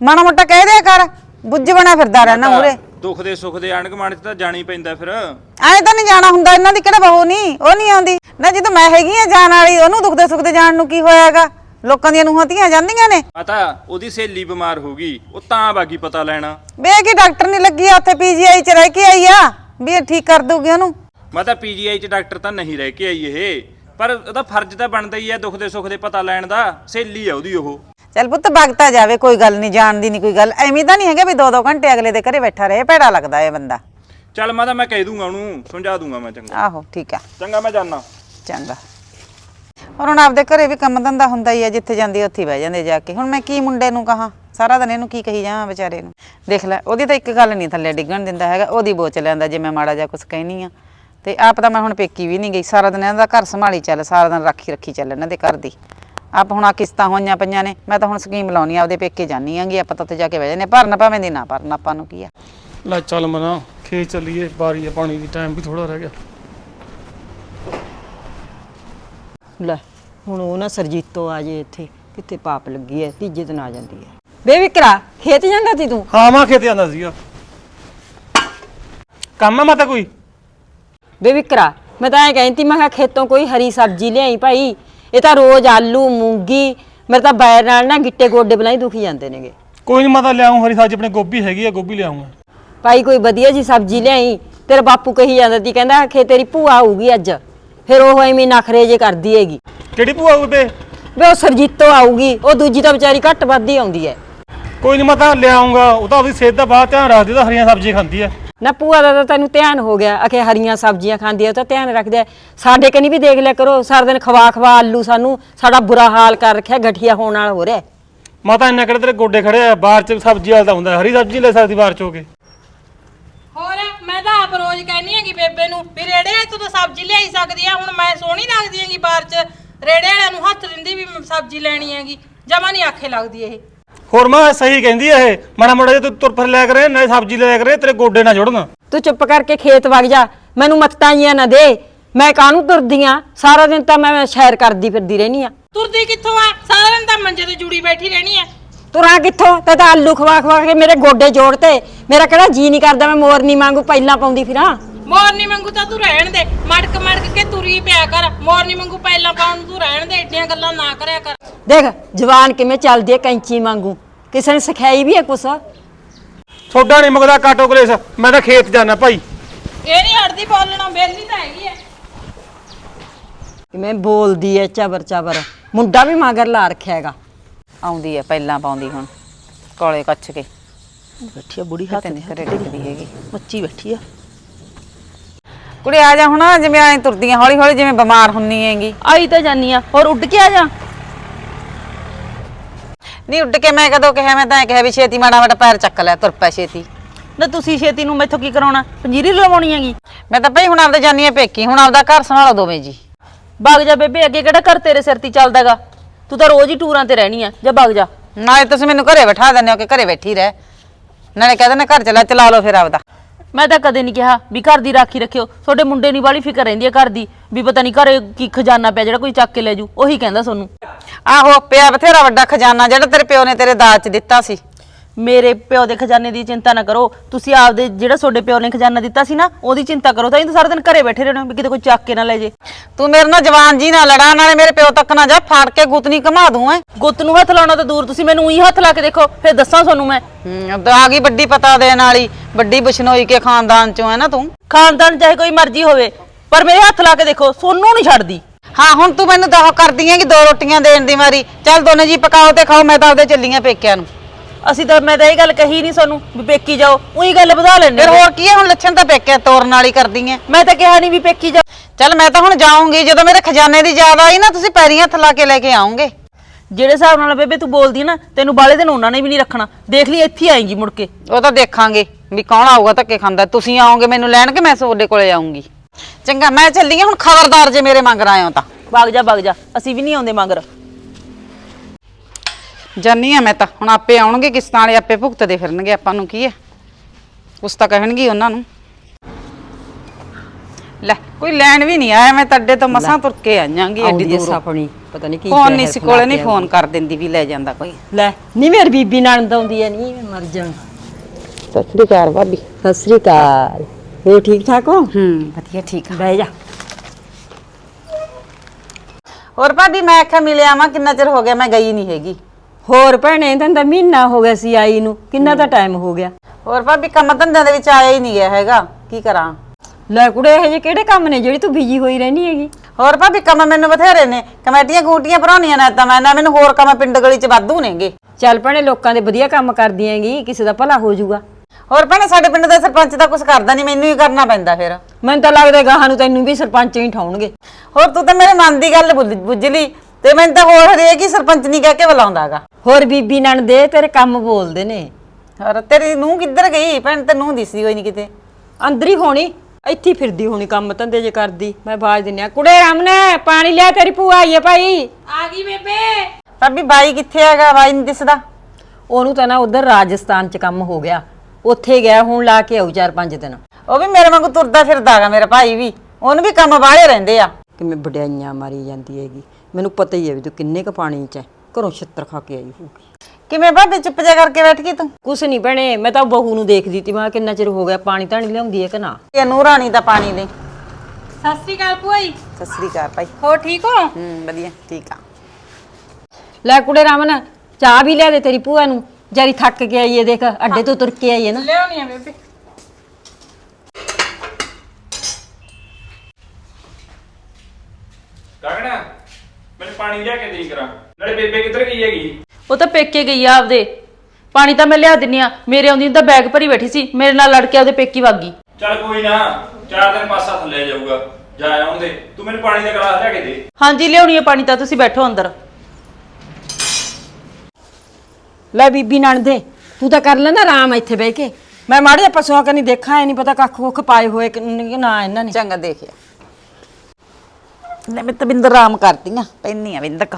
ਮਾੜਾ ਮੋਟਾ ਕਹਿ ਦਿਆ ਕਰ। ਬੁੱਝ ਬਣਾ ਫਿਰਦਾ ਰਹਿਣਾ ਮੂਰੇ
ਦੁੱਖ ਦੇ ਸੁੱਖ ਦੇ ਆਂਢ ਗੁਆਂਢ ਚ ਤਾਂ ਜਾਣੀ ਪੈਂਦਾ ਫਿਰ।
ਐਂ ਤਾਂ ਨਹੀਂ ਜਾਣਾ ਹੁੰਦਾ। ਇਹਨਾਂ ਦੀ ਕਿਹੜਾ ਬਹੂ ਨਹੀਂ? ਉਹ ਨਹੀਂ ਆਉਂਦੀ। ਨਾ ਜਦੋਂ ਮੈਂ ਹੈਗੀ ਆ ਜਾਣ ਵਾਲੀ ਉਹਨੂੰ ਦੁਖਦੇ ਸੁਖਦੇ ਜਾਣ ਨੂੰ ਕੀ ਹੋਇਆਗਾ? ਲੋਕਾਂ ਦੀਆਂ ਨੂੰਹਾਂ ਧੀਆਂ ਜਾਂਦੀਆਂ ਨੇ।
ਮਾਤਾ ਉਹਦੀ ਸਹੇਲੀ ਬਿਮਾਰ ਹੋ ਗਈ ਉਹ ਤਾਂ ਬਾਕੀ ਪਤਾ ਲੈਣਾ।
ਵੇ ਕੀ ਡਾਕਟਰ ਨਹੀਂ ਲੱਗੀ ਆ ਉੱਥੇ ਪੀਜੀਆਈ ਚ ਰਹਿ ਕੇ ਆਈ ਆ? ਵੀ ਇਹ ਠੀਕ ਕਰ ਦੂਗੀ ਉਹਨੂੰ।
ਮਾਤਾ ਪੀਜੀਆਈ ਚ ਡਾਕਟਰ ਤਾਂ ਨਹੀਂ ਰਹਿ ਕੇ ਆਈ ਇਹ। ਪਰ ਉਹਦਾ ਫਰਜ਼ ਤਾਂ ਬਣਦਾ ਹੀ ਹੈ ਦੁੱਖ ਦੇ ਸੁੱਖ ਦੇ ਪਤਾ ਲੈਣ ਦਾ। ਸਹੇਲੀ ਹੈ ਉਹਦੀ ਉਹ।
ਚੱਲ ਪੁੱਤ ਵਗਤਾ ਜਾਵੇ ਕੋਈ ਗੱਲ ਨਹੀਂ ਜਾਣਦੀ ਨਹੀਂ ਕੋਈ ਗੱਲ। ਐਵੇਂ ਤਾਂ ਨਹੀਂ ਹੈਗਾ ਵੀ ਦੋ ਦੋ ਘੰਟੇ ਅਗਲੇ ਦੇ ਘਰੇ ਬੈਠਾ ਰਹੇ ਭੈੜਾ ਲੱਗਦਾ ਇਹ ਬੰਦਾ।
ਚੱਲ ਮਾਤਾ ਮੈਂ ਕਹਿ ਦੂੰਗਾ ਉਹਨੂੰ ਸਮਝਾ ਦੂੰਗਾ ਮੈਂ ਚੰਗਾ।
ਆਹੋ ਠੀਕ ਆ।
ਚੰਗਾ ਮੈਂ ਜਾਣਾ
ਚੰਗਾ। ਔਰ ਹੁਣ ਆਪਦੇ ਘਰੇ ਵੀ ਕੰਮ ਧੰਦਾ ਹੁੰਦਾ ਹੀ ਆ, ਜਿੱਥੇ ਜਾਂਦੀ ਉੱਥੇ ਹੀ ਬਹਿ ਜਾਂਦੇ ਜਾ ਕੇ। ਹੁਣ ਮੈਂ ਕੀ ਮੁੰਡੇ ਨੂੰ ਕਹਾਂ? ਸਾਰਾ ਦਿਨ ਇਹਨੂੰ ਕੀ ਕਹੀ ਜਾਵਾਂ ਵਿਚਾਰੇ ਨੂੰ? ਦੇਖ ਲੈ, ਉਹਦੀ ਤਾਂ ਇੱਕ ਗੱਲ ਨਹੀਂ ਥੱਲੇ ਡਿੱਗਣ ਦਿੰਦਾ ਹੈਗਾ, ਉਹਦੀ ਬੋਚ ਲੈਂਦਾ ਜੇ ਮੈਂ ਮਾੜਾ ਜਿਹਾ ਕੁਝ ਕਹਿਨੀ ਆ। ਤੇ ਆਪ ਤਾਂ ਮੈਂ ਹੁਣ ਪੇਕੀ ਵੀ ਨਹੀਂ ਗਈ, ਸਾਰਾ ਦਿਨ ਇਹਨਾਂ ਦਾ ਘਰ ਸੰਭਾਲੀ ਚੱਲ, ਸਾਰਾ ਦਿਨ ਰਾਖੀ ਰੱਖੀ ਚੱਲ ਇਹਨਾਂ ਦੇ ਘਰ ਦੀ। ਆਪ ਹੁਣ ਆ ਕਿਸ਼ਤਾਂ ਹੋਈਆਂ ਪਈਆਂ ਨੇ, ਮੈਂ ਤਾਂ ਹੁਣ ਸਕੀਮ ਲਾਉਣੀ ਆ, ਆਪਦੇ ਪੇਕੇ ਜਾਨੀ ਆਂਗੀ, ਆਪਾਂ ਤਾਂ ਉੱਥੇ ਜਾ ਕੇ ਬਹਿ ਜਾਂਦੇ ਭਰਨ ਭਾਵੇਂ ਦੀ ਨਾ ਭਰਨ, ਆਪਾਂ ਨੂੰ ਕੀ ਆ?
ਲੈ ਚੱਲ ਮਨਾ, ਖੇਤ ਚੱਲੀਏ, ਬਾਰੀ ਆ, ਪਾਣੀ ਦੀ ਟਾਈਮ ਵੀ ਥੋੜਾ ਰਹਿ ਗਿਆ।
ਲੈ ਹੁਣ ਉਹ ਨਾ ਸਰਜੀਤੋ ਆ ਜੇ ਇੱਥੇ ਕਿਤੇ ਪਾਪ ਲੱਗੀ ਐ ਤੀਜੇ ਦਿਨ ਆ ਜਾਂਦੀ ਐ। ਬੇ ਵਿਕਰਾ ਖੇਤ ਜਾਂਦਾ ਤੀ ਤੂੰ?
ਹਾਂ ਮੈਂ ਖੇਤ ਜਾਂਦਾ ਸੀਗਾ। ਕੰਮ ਆ ਮਾਤਾ ਕੋਈ?
ਬੇ ਵਿਕਰਾ ਮੈਂ ਤਾਂ ਐ ਕਹਿੰਦੀ ਮੈਂ ਕਿਹਾ ਖੇਤੋਂ ਕੋਈ ਹਰੀ ਸਬਜ਼ੀ ਲਿਆਈ ਭਾਈ ਇਹ ਤਾਂ ਰੋਜ਼ ਆਲੂ ਮੂੰਗੀ ਮੇਰੇ ਤਾਂ ਬੈਰ ਨਾਲ ਨਾ ਗਿੱਟੇ ਗੋਡੇ ਬਲਾਈ ਦੁਖੀ ਜਾਂਦੇ ਨੇਗੇ।
ਕੋਈ ਨਹੀਂ ਮਾਤਾ ਲਿਆਉਂ ਹਰੀ ਸਬਜ਼ੀ ਆਪਣੇ ਗੋਭੀ ਹੈਗੀ ਆ ਗੋਭੀ ਲਿਆਉਂਗਾ
ਭਾਈ ਕੋਈ ਵਧੀਆ ਜੀ ਸਬਜ਼ੀ ਲਿਆਈ ਤੇਰਾ ਬਾਪੂ ਕਹੀ ਜਾਂਦਾ ਤੀ ਕਹਿੰਦਾ ਕਿ ਤੇਰੀ ਭੂਆ ਆਊਗੀ ਅੱਜ। ਫਿਰ ਉਹ ਐਵੇਂ ਨਖਰੇ ਜੇ ਕਰਦੀ ਹੈਗੀ।
ਕਿਹੜੀ ਭੂਆ ਬੇ
ਵੇ ਉਹ ਸਰਜੀਤੋ ਆਊਗੀ ਉਹ ਦੂਜੀ ਤਾਂ ਵਿਚਾਰੀ ਘੱਟ ਵੱਧ ਹੀ ਆਉਂਦੀ ਐ
ਕੋਈ ਨਹੀਂ ਮਾਤਾ ਲਿਆਉਂਗਾ ਉਹ ਤਾਂ ਆਪਣੀ ਸਿਹਤ ਦਾ ਬਾਅਦ ਧਿਆਨ ਰੱਖਦੀ ਉਹ ਤਾਂ ਹਰੀਆਂ ਸਬਜ਼ੀਆਂ ਖਾਂਦੀ ਆ
ਨਾ ਭੂਆ ਦਾ ਤਾਂ ਤੈਨੂੰ ਧਿਆਨ ਹੋ ਗਿਆ ਅਖੇ ਹਰੀਆਂ ਸਬਜ਼ੀਆਂ ਖਾਂਦੀ ਆ ਉਹ ਤਾਂ ਧਿਆਨ ਰੱਖਦੇ ਆ ਸਾਡੇ ਕਨੀ ਵੀ ਦੇਖ ਲਿਆ ਕਰੋ ਸਾਰਾ ਦਿਨ ਖਵਾ ਖਵਾ ਆਲੂ ਸਾਨੂੰ ਸਾਡਾ ਬੁਰਾ ਹਾਲ ਕਰ ਰੱਖਿਆ ਗਠੀਆ ਹੋਣ ਵਾਲਾ ਹੋ ਰਿਹਾ।
ਮਾਤਾ ਇੰਨਾ ਕਿਹੜੇ ਤੇਰੇ ਗੋਡੇ ਖੜੇ ਆ ਬਾਹਰ ਚ ਸਬਜ਼ੀ ਵਾਲਾ ਤਾਂ ਹੁੰਦਾ ਹਰੀ ਸਬਜ਼ੀ ਲੈ ਸਕਦੀ ਬਾਹਰ ਚ ਹੋ ਕੇ।
ਮੈਂ ਤਾਂ ਆਪ ਰੋਜ਼ ਕਹਿੰਨੀ ਹੈਗੀ ਬੇਬੇ ਨੂੰ ਵੀ ਰੇੜੇ ਤੂੰ ਤਾਂ ਸਬਜ਼ੀ ਲਿਆਈ ਸਕਦੀ ਆ ਹੁਣ ਮੈਂ ਸੋਹਣੀ ਲੱਗਦੀ ਹੈਗੀ ਬਾਹਰ 'ਚ। ਰੇੜੇ ਵਾਲਿਆਂ ਨੂੰ ਹੱਥ ਦਿੰਦੀ ਵੀ ਮੈਂ ਸਬਜ਼ੀ ਲੈਣੀ ਹੈਗੀ। ਜਮਾ ਨਹੀਂ ਆਖੇ ਲੱਗਦੀ ਇਹ।
ਹੋਰ ਮੈਂ ਸਹੀ ਕਹਿੰਦੀ ਆ ਇਹ। ਮਾੜਾ ਮਾੜਾ ਜੇ ਤੂੰ ਤੁਰ ਫਿਰ ਲਿਆ ਕਰੇ ਨਾਲੇ ਸਬਜ਼ੀ ਲਿਆ ਕਰੇ ਤੇਰੇ ਗੋਡੇ ਨਾ ਜੁੜਨ।
ਤੂੰ ਚੁੱਪ ਕਰਕੇ ਖੇਤ ਵਗ ਜਾ। ਮੈਨੂੰ ਮੱਤਾਂ ਜੀਆਂ ਨਾ ਦੇ। ਮੈਂ ਕਾਹਨੂੰ ਤੁਰਦੀ ਆ? ਸਾਰਾ ਦਿਨ ਤਾਂ ਮੈਂ ਸ਼ੈਰ ਕਰਦੀ ਫਿਰਦੀ ਰਹਿਨੀ ਆ।
ਤੁਰਦੀ ਕਿੱਥੋਂ ਆ? ਸਾਰਾ ਦਿਨ ਤਾਂ ਮੰਜੇ ਤੇ ਜੁੜੀ ਬੈਠੀ ਰਹਿਣੀ ਆ।
ਤੁਰਾਂ ਕਿੱਥੋਂ? ਤੇ ਤਾਂ ਆਲੂ ਖਵਾ ਖਵਾ ਕੇ ਮੇਰੇ ਗੋਡੇ ਜੋੜਤੇ ਮੇਰਾ ਕਿਹੜਾ ਜੀ ਨਹੀਂ ਕਰਦਾ ਮੈਂ ਮੋਰਨੀ ਵਾਂਗੂ ਪਹਿਲਾਂ ਪਾਉਂਦੀ ਫਿਰਾਂ।
ਮੋਰਨੀ ਵਾਂਗੂ ਤਾਂ ਤੂੰ ਰਹਿਣ ਦੇ। ਮੜਕ ਮੜਕ ਕੇ ਤੁਰੀ ਪਿਆ ਕਰ। ਮੋਰਨੀ ਵਾਂਗੂ ਪਹਿਲਾਂ ਪਾਉਣ ਨੂੰ ਤੂੰ ਰਹਿਣ ਦੇ। ਏਡੀਆਂ ਗੱਲਾਂ ਨਾ ਕਰਿਆ ਕਰ।
ਦੇਖ ਜਵਾਨ ਕਿਵੇਂ ਚੱਲਦੀ ਹੈ ਕੈਂਚੀ ਵਾਂਗੂ। ਕਿਸੇ ਨੇ ਸਿਖਾਈ ਵੀ ਹੈ ਕੁਛ?
ਛੋਡਾ ਨਹੀਂ ਮੁਕਦਾ ਕਾਟੋ ਕਲੇਸ। ਮੈਂ ਤਾਂ ਖੇਤ ਜਾਣਾ ਭਾਈ।
ਇਹ ਨਹੀਂ ਹਟਦੀ ਬੋਲਣਾ ਬੇਲੀ ਤਾਂ ਹੈਗੀ ਐ
ਕਿਵੇਂ ਬੋਲਦੀ ਹੈ ਚਬਰ ਚਬਰ ਮੁੰਡਾ ਵੀ ਮਗਰ ਲਾ ਰੱਖਿਆ ਹੈਗਾ।
ਆਉਂਦੀ ਆ ਪਹਿਲਾਂ ਪਾਉਂਦੀ ਹੁਣ ਕੋਲੇ ਕੱਛ ਕੇ।
ਬੈਠੀ ਬੁੜੀ
ਕਿਤੇ ਨਹੀਂ ਘਰੇ ਟਿਕਦੀ ਹੈਗੀ।
ਮੱਚੀ ਬੈਠੀ ਆ।
ਕੁੜੀ ਆ ਜਾ ਹੁਣ ਜਿਵੇਂ ਐਂ ਤੁਰਦੀਆਂ ਹੌਲੀ ਹੌਲੀ ਜਿਵੇਂ ਬਿਮਾਰ ਹੁੰਨੀ ਹੈਗੀ।
ਆਈ ਤਾਂ ਜਾਨੀ ਆ ਹੋਰ ਉੱਡ ਕੇ ਆ ਜਾ।
ਨਹੀਂ ਉੱਡ ਕੇ ਮੈਂ ਕਦੋਂ ਕਿਹਾ ਮੈਂ ਤਾਂ ਐਂ ਕਿਹਾ ਵੀ ਛੇਤੀ ਮਾੜਾ ਮਾੜਾ ਪੈਰ ਚੱਕ ਲੈ ਤੁਰ ਪੈ ਛੇਤੀ।
ਨਾ ਤੁਸੀਂ ਛੇਤੀ ਨੂੰ ਮੈਥੋਂ ਕੀ ਕਰਾਉਣਾ ਪੰਜੀਰੀ ਲਵਾਉਣੀ ਹੈਗੀ।
ਮੈਂ ਤਾਂ ਭਈ ਹੁਣ ਆਪਦੇ ਜਾਨੀ ਆ ਪੇਕੀ ਹੁਣ ਆਪਦਾ ਘਰ ਸੰਭਾਲੋ ਦੋਵੇਂ ਜੀ।
ਭੱਗ ਜਾ ਬੇਬੇ ਅੱਗੇ ਕਿਹੜਾ ਘਰ ਤੇਰੇ ਸਿਰ ਤੇ ਚੱਲਦਾਗਾ ਤੂੰ ਤਾਂ ਰੋਜ਼ ਹੀ ਟੂਰਾਂ ਤੇ ਰਹਿਣੀ ਆ। ਜਾ ਭੱਗ ਜਾ।
ਨਾਲੇ ਤੁਸੀਂ ਮੈਨੂੰ ਘਰੇ ਬਿਠਾ ਦਿੰਦੇ ਹੋ ਕਿ ਘਰੇ ਬੈਠੀ ਰਹਿ। ਨਾਲੇ ਕਹਿੰਦੇ ਨੇ ਘਰ ਚਲਾ ਚਲਾ ਲਓ ਫਿਰ ਆਪਦਾ।
ਮੈਂ ਤਾਂ ਕਦੇ ਨਹੀਂ ਕਿਹਾ ਵੀ ਘਰ ਦੀ ਰਾਖੀ ਰੱਖਿਓ। ਤੁਹਾਡੇ ਮੁੰਡੇ ਨਹੀਂ ਵਾਲੀ ਫਿਕਰ ਰਹਿੰਦੀ ਆ ਘਰ ਦੀ ਵੀ ਪਤਾ ਨਹੀਂ ਘਰੇ ਕੀ ਖਜ਼ਾਨਾ ਪਿਆ ਜਿਹੜਾ ਕੋਈ ਚੱਕ ਕੇ ਲੈ ਜੂ। ਉਹੀ ਕਹਿੰਦਾ ਤੁਹਾਨੂੰ
ਆਹੋ ਪਿਆ ਬਥੇਰਾ ਵੱਡਾ ਖਜ਼ਾਨਾ ਜਿਹੜਾ ਤੇਰੇ ਪਿਓ ਨੇ ਤੇਰੇ ਦਾਜ ਚ ਦਿੱਤਾ ਸੀ।
ਮੇਰੇ ਪਿਓ ਦੇ ਖਜ਼ਾਨੇ ਦੀ ਚਿੰਤਾ ਨਾ ਕਰੋ। ਤੁਸੀਂ ਆਪਦੇ ਜਿਹੜਾ ਤੁਹਾਡੇ ਪਿਓ ਨੇ ਖਜ਼ਾਨਾ ਦਿੱਤਾ ਸੀ ਨਾ ਉਹਦੀ ਚਿੰਤਾ ਕਰੋ। ਤਾਂ ਇਹ ਤਾਂ ਸਾਰਾ ਦਿਨ ਘਰੇ ਬੈਠੇ ਰਹਿਣਾ ਵੀ ਕਿਤੇ ਕੋਈ ਚੱਕ ਕੇ ਨਾ ਲੈ ਜੇ।
ਤੂੰ ਮੇਰੇ ਨਾਲ ਜਵਾਨ ਜੀ ਨਾਲ ਲੜਾ ਨਾਲੇ ਮੇਰੇ ਪਿਓ ਤੱਕ ਨਾ ਜਾ ਫਾੜ ਕੇ ਗੁੱਤਨੀ ਘਮਾ ਦੂੰ ਐ
ਗੁੱਤ ਨੂੰ ਹੱਥ ਲਾਉਣਾ ਤਾਂ ਦੂਰ ਤੁਸੀਂ ਮੈਨੂੰ ਉਹੀ ਹੱਥ ਲਾ ਕੇ ਦੇਖੋ ਫਿਰ ਦੱਸਾਂ ਤੁਹਾਨੂੰ ਮੈਂ।
ਹੂੰ ਆ ਗਈ ਵੱਡੀ ਪਤਾ ਦੇਣ ਵਾਲੀ ਵੱਡੀ ਬਸ਼ਨੋਈ ਕੇ ਖਾਨਦਾਨ ਚੋਂ ਹੈ ਨਾ ਤੂੰ?
ਖਾਨਦਾਨ ਚਾਹੇ ਕੋਈ ਮਰਜ਼ੀ ਹੋਵੇ ਪਰ ਮੇਰੇ ਹੱਥ ਲਾ ਕੇ ਦੇਖੋ ਸੋਨੂੰ ਨਹੀਂ ਛੱਡਦੀ।
ਹਾਂ ਹੁਣ ਤੂੰ ਮੈਨੂੰ ਦਾਹ ਕਰਦੀ ਐ ਕਿ ਦੋ ਰੋਟੀਆਂ ਦੇਣ ਦੀ ਮਾਰੀ ਚੱਲ ਦੋਨੇ ਜੀ ਪਕਾਓ ਤੇ ਖਾਓ ਮੈਂ ਤਾਂ ਆਪਦੇ ਚੱਲੀਆਂ ਪੇਕਿਆਂ ਨੂੰ।
ਅਸੀਂ ਤਾਂ ਮੈਂ ਤਾਂ ਇਹ ਗੱਲ ਕਹੀ ਨਹੀਂ ਤੁਹਾਨੂੰ ਵੀ ਪੇਕੀ ਜਾਓ ਉਹੀ ਗੱਲ ਵਧਾ ਲੈਣੇ
ਫਿਰ ਹੋਰ ਕੀ ਐ ਹੁਣ ਲੱਛਣ ਤਾਂ ਪੇਕਿਆਂ ਤੋਰਨ ਵਾਲੀ ਕਰਦੀ ਐ
ਮੈਂ ਤਾਂ ਕਿਹਾ ਨਹੀਂ ਵੀ ਪੇਕੀ ਜਾਓ।
ਚੱਲ ਮੈਂ ਤਾਂ ਹੁਣ ਜਾਊਂਗੀ ਜਦੋਂ ਮੇਰੇ ਖਜ਼ਾਨੇ ਦੀ ਯਾਦ ਆਈ ਨਾ ਤੁਸੀਂ ਪੈਰੀਂ ਹੱਥ ਲਾ ਕੇ ਲੈ ਕੇ ਆਉਂਗੇ।
ਜਿਹੜੇ ਹਿਸਾਬ ਨਾਲ ਬੇਬੇ ਤੂੰ ਬੋਲਦੀ ਹੈ ਨਾ ਤੈਨੂੰ ਬਾਲੇ ਦਿਨ ਉਹਨਾਂ ਨੇ ਵੀ ਨਹੀਂ ਰੱਖਣਾ। ਦੇਖ ਲਈ ਇੱਥੇ ਹੀ ਆਏਗੀ ਮੁੜ ਕੇ।
ਉਹ ਤਾਂ ਦੇਖਾਂਗੇ ਵੀ ਕੌਣ ਆਊਗਾ ਧੱਕੇ ਖਾਂਦਾ। ਤੁਸੀਂ ਆਓਗੇ ਮੈਨੂੰ ਲੈਣ ਕਿ ਮੈਂ ਤੁਹਾਡੇ ਕੋਲੇ ਆਉਂਗੀ ਚੰਗਾ ਮੈਂ ਚੱਲੀ ਹਾਂ ਹੁਣ ਖਬਰਦਾਰ ਜੇ ਮੇਰੇ ਮੰਗ ਆਇਓ ਤਾਂ।
ਵਗ ਜਾ ਵਗ ਜਾ। ਅਸੀਂ ਵੀ ਨਹੀਂ ਆਉਂਦੇ ਮਗਰ।
ਜਾਨੀ ਆ ਮੈਂ ਤਾਂ। ਹੁਣ ਆਪੇ ਆਉਣਗੇ ਕਿਸ਼ਤਾਂ ਵਾਲੇ ਆਪੇ ਭੁਗਤਦੇ ਫਿਰਨਗੇ। ਆਪਾਂ ਨੂੰ ਕੀ ਹੈ ਉਸ ਤਾਂ ਕਹਿਣਗੇ ਉਹਨਾਂ ਨੂੰ। ਲੈ ਕੋਈ ਲੈਣ ਵੀ ਨਹੀਂ ਆਇਆ। ਮੈਂ ਤਾਂ ਅੱਡੇ ਤੋਂ ਮਸਾਂ ਤੁਰ ਕੇ ਆਈਆਂਗੀ ਐਡੀ
ਆਉਂਦੀ ਐ
ਦੂਰੋਂ।
ਆਪਣੀ। ਪਤਾ ਨਹੀਂ ਕੀ
ਫੋਨ ਨਹੀਂ ਸੀ ਕੋਲੇ ਨਹੀਂ। ਫੋਨ ਕਰ ਦਿੰਦੀ ਵੀ ਲੈ ਜਾਂਦਾ ਕੋਈ।
ਲੈ ਨਹੀਂ ਮੇਰੀ ਬੀਬੀ ਨਣਦ ਆਉਂਦੀ ਐ ਨਹੀਂ ਮਰ ਜਾ।
ਸਤਿ ਸ੍ਰੀ ਅਕਾਲ ਭਾਬੀ।
ਸਤਿ ਸ੍ਰੀ ਅਕਾਲ। ਹੋ ਠੀਕ ਠਾਕ ਹੋ?
ਹੂੰ ਵਧੀਆ ਠੀਕ ਆ।
ਬਹਿ ਜਾ।
ਹੋਰ ਭਾਬੀ ਮੈਂ ਆਖਿਆ ਮਿਲਿਆ ਵਾਂ ਕਿੰਨਾ ਚਿਰ ਹੋ ਗਿਆ ਮੈਂ ਗਈ ਨਹੀਂ ਹੈਗੀ।
ਹੋਰ ਭੈਣੇ ਤਾਂ ਤਾਂ ਮਹੀਨਾ ਹੋ ਗਿਆ ਸੀ ਆਈ ਨੂੰ। ਕਿੰਨਾ ਤਾਂ ਟਾਈਮ ਹੋ ਗਿਆ?
ਹੋਰ ਭਾਬੀ ਕੰਮ ਧੰਦਿਆਂ ਦੇ ਵਿੱਚ ਆਇਆ ਹੀ ਨਹੀਂ ਗਿਆ ਹੈਗਾ। ਕੀ ਕਰਾਂ?
ਲੈ ਕੁੜੇ ਇਹ ਜਿਹੇ ਕਿਹੜੇ ਕੰਮ ਨੇ ਜਿਹੜੀ ਤੂੰ ਬਿਜ਼ੀ ਹੋਈ ਰਹਿਣੀ ਹੈਗੀ?
ਹੋਰ ਭਾਬੀ ਕੰਮ ਮੈਨੂੰ ਬਥੇਰੇ ਨੇ। ਕਮੇਟੀਆਂ ਕੂਟੀਆਂ ਭਰਾਉਣੀਆਂ ਨੇ ਤਾਂ ਮੈਂ ਨਾ ਮੈਨੂੰ ਹੋਰ ਕੰਮ ਪਿੰਡ ਗਲੀ ਚ ਵਾਧੂ ਨੇਗੇ।
ਚੱਲ ਭੈਣੇ ਲੋਕਾਂ ਦੇ ਵਧੀਆ ਕੰਮ ਕਰਦੀ ਹੈਗੀ ਕਿਸੇ ਦਾ ਭਲਾ ਹੋ ਜਾਊਗਾ।
ਹੋਰ ਭੈਣੇ ਸਾਡੇ ਪਿੰਡ ਦਾ ਸਰਪੰਚ ਤਾਂ ਕੁਝ ਕਰਦਾ ਨਹੀਂ ਮੈਨੂੰ ਹੀ ਕਰਨਾ ਪੈਂਦਾ ਫਿਰ।
ਮੈਨੂੰ ਤਾਂ ਲੱਗਦਾ ਗਾਹਾਂ ਨੂੰ ਤੈਨੂੰ ਵੀ ਸਰਪੰਚ ਹੀ ਠਾਉਣਗੇ।
ਹੋਰ ਤੂੰ ਤਾਂ ਮੇਰੇ ਮਨ ਦੀ ਗੱਲ ਬੁੱਝ ਬੁੱਝ ਲਈ। ਤੇ ਮੈਨੂੰ ਤਾਂ ਹੋਰ ਹਰੇਕ ਹੀ ਸਰਪੰਚ ਨਹੀਂ ਕਹਿ ਕੇ ਬੁਲਾਉਂਦਾਗਾ
ਹੋਰ ਬੀਬੀ ਨਣ ਦੇ ਤੇਰੇ ਕੰਮ ਬੋਲਦੇ ਨੇ।
ਹੋਰ ਤੇਰੀ ਨੂੰ ਕਿੱਧਰ ਗਈ? ਭੈਣ ਤੇ ਨੂੰ ਦਿਸਦੀ ਹੋਈ ਨਹੀਂ ਕਿਤੇ।
ਅੰਦਰ ਹੀ ਹੋਣੀ। ਇੱਥੇ ਹੀ ਫਿਰਦੀ ਹੋਣੀ ਕੰਮ ਧੰਦੇ ਜੇ ਕਰਦੀ। ਮੈਂ ਆਵਾਜ਼ ਦਿੰਨੀ ਆ ਕੁੜੇ ਰਾਮਨੇ ਪਾਣੀ ਲਿਆ ਤੇਰੀ ਭੂਆ ਆਈ ਹੈ ਭਾਈ।
ਆ ਗਈ ਬੇਬੇ।
ਭਾਬੀ ਬਾਈ ਕਿੱਥੇ ਹੈਗਾ? ਬਾਈ ਨਹੀਂ ਦਿਸਦਾ।
ਉਹਨੂੰ ਤਾਂ ਨਾ ਉਧਰ ਰਾਜਸਥਾਨ ਚ ਕੰਮ ਹੋ ਗਿਆ। ਉੱਥੇ ਗਿਆ ਹੁਣ ਲਾ ਕੇ ਆਉ ਚਾਰ ਪੰਜ ਦਿਨ।
ਉਹ ਵੀ ਮੇਰੇ ਵਾਂਗੂ ਤੁਰਦਾ ਫਿਰਦਾਗਾ ਮੇਰਾ ਭਾਈ ਵੀ। ਉਹਨੂੰ ਵੀ ਕੰਮ ਬਾਹਲੇ ਰਹਿੰਦੇ ਆ।
ਕਿਵੇਂ ਵਡਿਆਈਆਂ ਮਾਰੀ ਜਾਂਦੀ ਹੈਗੀ। ਮੈਨੂੰ ਪਤਾ ਹੀ ਹੈ ਵੀ ਤੂੰ ਕਿੰਨੇ ਕ ਪਾਣੀ ਚ ਹੈ। ਘਰੋਂ ਛਿੱਤਰ ਖਾ ਕੇ ਆਈ ਹੋਊਗੀ।
ਕਿਵੇਂ ਭਾਬੀ ਚੁੱਪ ਜਾ ਕਰਕੇ ਬੈਠ ਗਈ ਤੂੰ?
ਕੁਛ ਨਹੀਂ ਭੈਣੇ ਮੈਂ ਤਾਂ ਬਹੂ ਨੂੰ ਦੇਖਦੀ ਤੀ ਮੈਂ ਕਿਹਾ ਕਿੰਨਾ ਚਿਰ ਹੋ ਗਿਆ ਪਾਣੀ ਤਾਂ ਨਹੀਂ ਲਿਆਉਂਦੀ ਹੈ ਕਿ ਨਾ?
ਇਹ ਨੂਰਾਣੀ ਦਾ ਪਾਣੀ ਦੇ।
ਸਤਿ ਸ੍ਰੀ ਅਕਾਲ ਭੂਆ ਜੀ।
ਸਤਿ ਸ੍ਰੀ ਅਕਾਲ ਭਾਈ।
ਹੋ ਠੀਕ ਹੋ?
ਹੂੰ ਵਧੀਆ ਠੀਕ ਆ।
ਲੈ ਕੁੜੇ ਰਾਮਨ ਚਾਹ ਵੀ ਲਿਆ ਦੇ ਤੇਰੀ ਭੂਆ ਨੂੰ। ਜਾਰੀ ਥੱਕ ਕੇ ਆਈ ਹੈ ਦੇਖ ਅੱਡੇ ਤੋਂ ਤੁਰ ਕੇ ਆਈ ਹੈ ਨਾ।
ਲਿਆਉਣੀ ਆ ਬੇਬੇ
ਗਗਣਾ ਮੈਨੂੰ ਪਾਣੀ ਲਿਆ ਕੇ ਦੇਈ ਕਰਾਂ। ਨਾਲੇ ਬੇਬੇ ਕਿੱਧਰ ਗਈ ਹੈਗੀ?
ਉਹ ਤਾਂ ਪੇਕੇ ਗਈ ਆ ਆਪਦੇ। ਪਾਣੀ ਤਾਂ ਮੈਂ ਲਿਆ ਦਿੰਨੀ ਆ। ਮੇਰੇ ਆਉਂਦੀ ਨੂੰ ਤਾਂ ਬੈਗ ਭਰੀ ਬੈਠੀ ਸੀ। ਮੇਰੇ ਨਾਲ ਲੜ ਕੇ ਆਪਦੇ ਪੇਕੀ ਵਗ ਗਈ।
ਚੱਲ ਕੋਈ ਨਾ ਚਾਰ ਦਿਨ ਪਾਸਾ ਥੱਲੇ ਜਾਊਗਾ। ਜਾ ਆਉਂਦੇ। ਤੂੰ ਮੈਨੂੰ ਪਾਣੀ ਦਾ ਗਲਾਸ ਲਿਆ ਕੇ ਦੇ।
ਹਾਂਜੀ ਲਿਆਉਣੀ ਆ ਪਾਣੀ ਤਾਂ। ਤੁਸੀਂ ਬੈਠੋ ਅੰਦਰ।
ਲੈ ਬੀਬੀ ਨਣ ਦੇ ਤੂੰ ਤਾਂ ਕਰ ਲੈਂਦਾ ਆਰਾਮ ਇੱਥੇ ਬਹਿ ਕੇ। ਮੈਂ ਮਾੜੇ ਜਿਹੇ ਪਸ਼ੂਆਂ ਕਨੀ ਦੇਖਾਂ ਇਹ ਨਹੀਂ ਪਤਾ ਕੱਖ ਕੁੱਖ ਪਾਏ ਹੋਏ ਕਿ ਕਿ ਨਾ ਇਹਨਾਂ ਨੇ।
ਚੰਗਾ ਦੇਖਿਆ। ਲੈ ਮੈਂ ਤਾਂ ਬਿੰਦ ਆਰਾਮ ਕਰਦੀ ਆ ਪੈਣੀ ਆ ਬਿੰਦਕ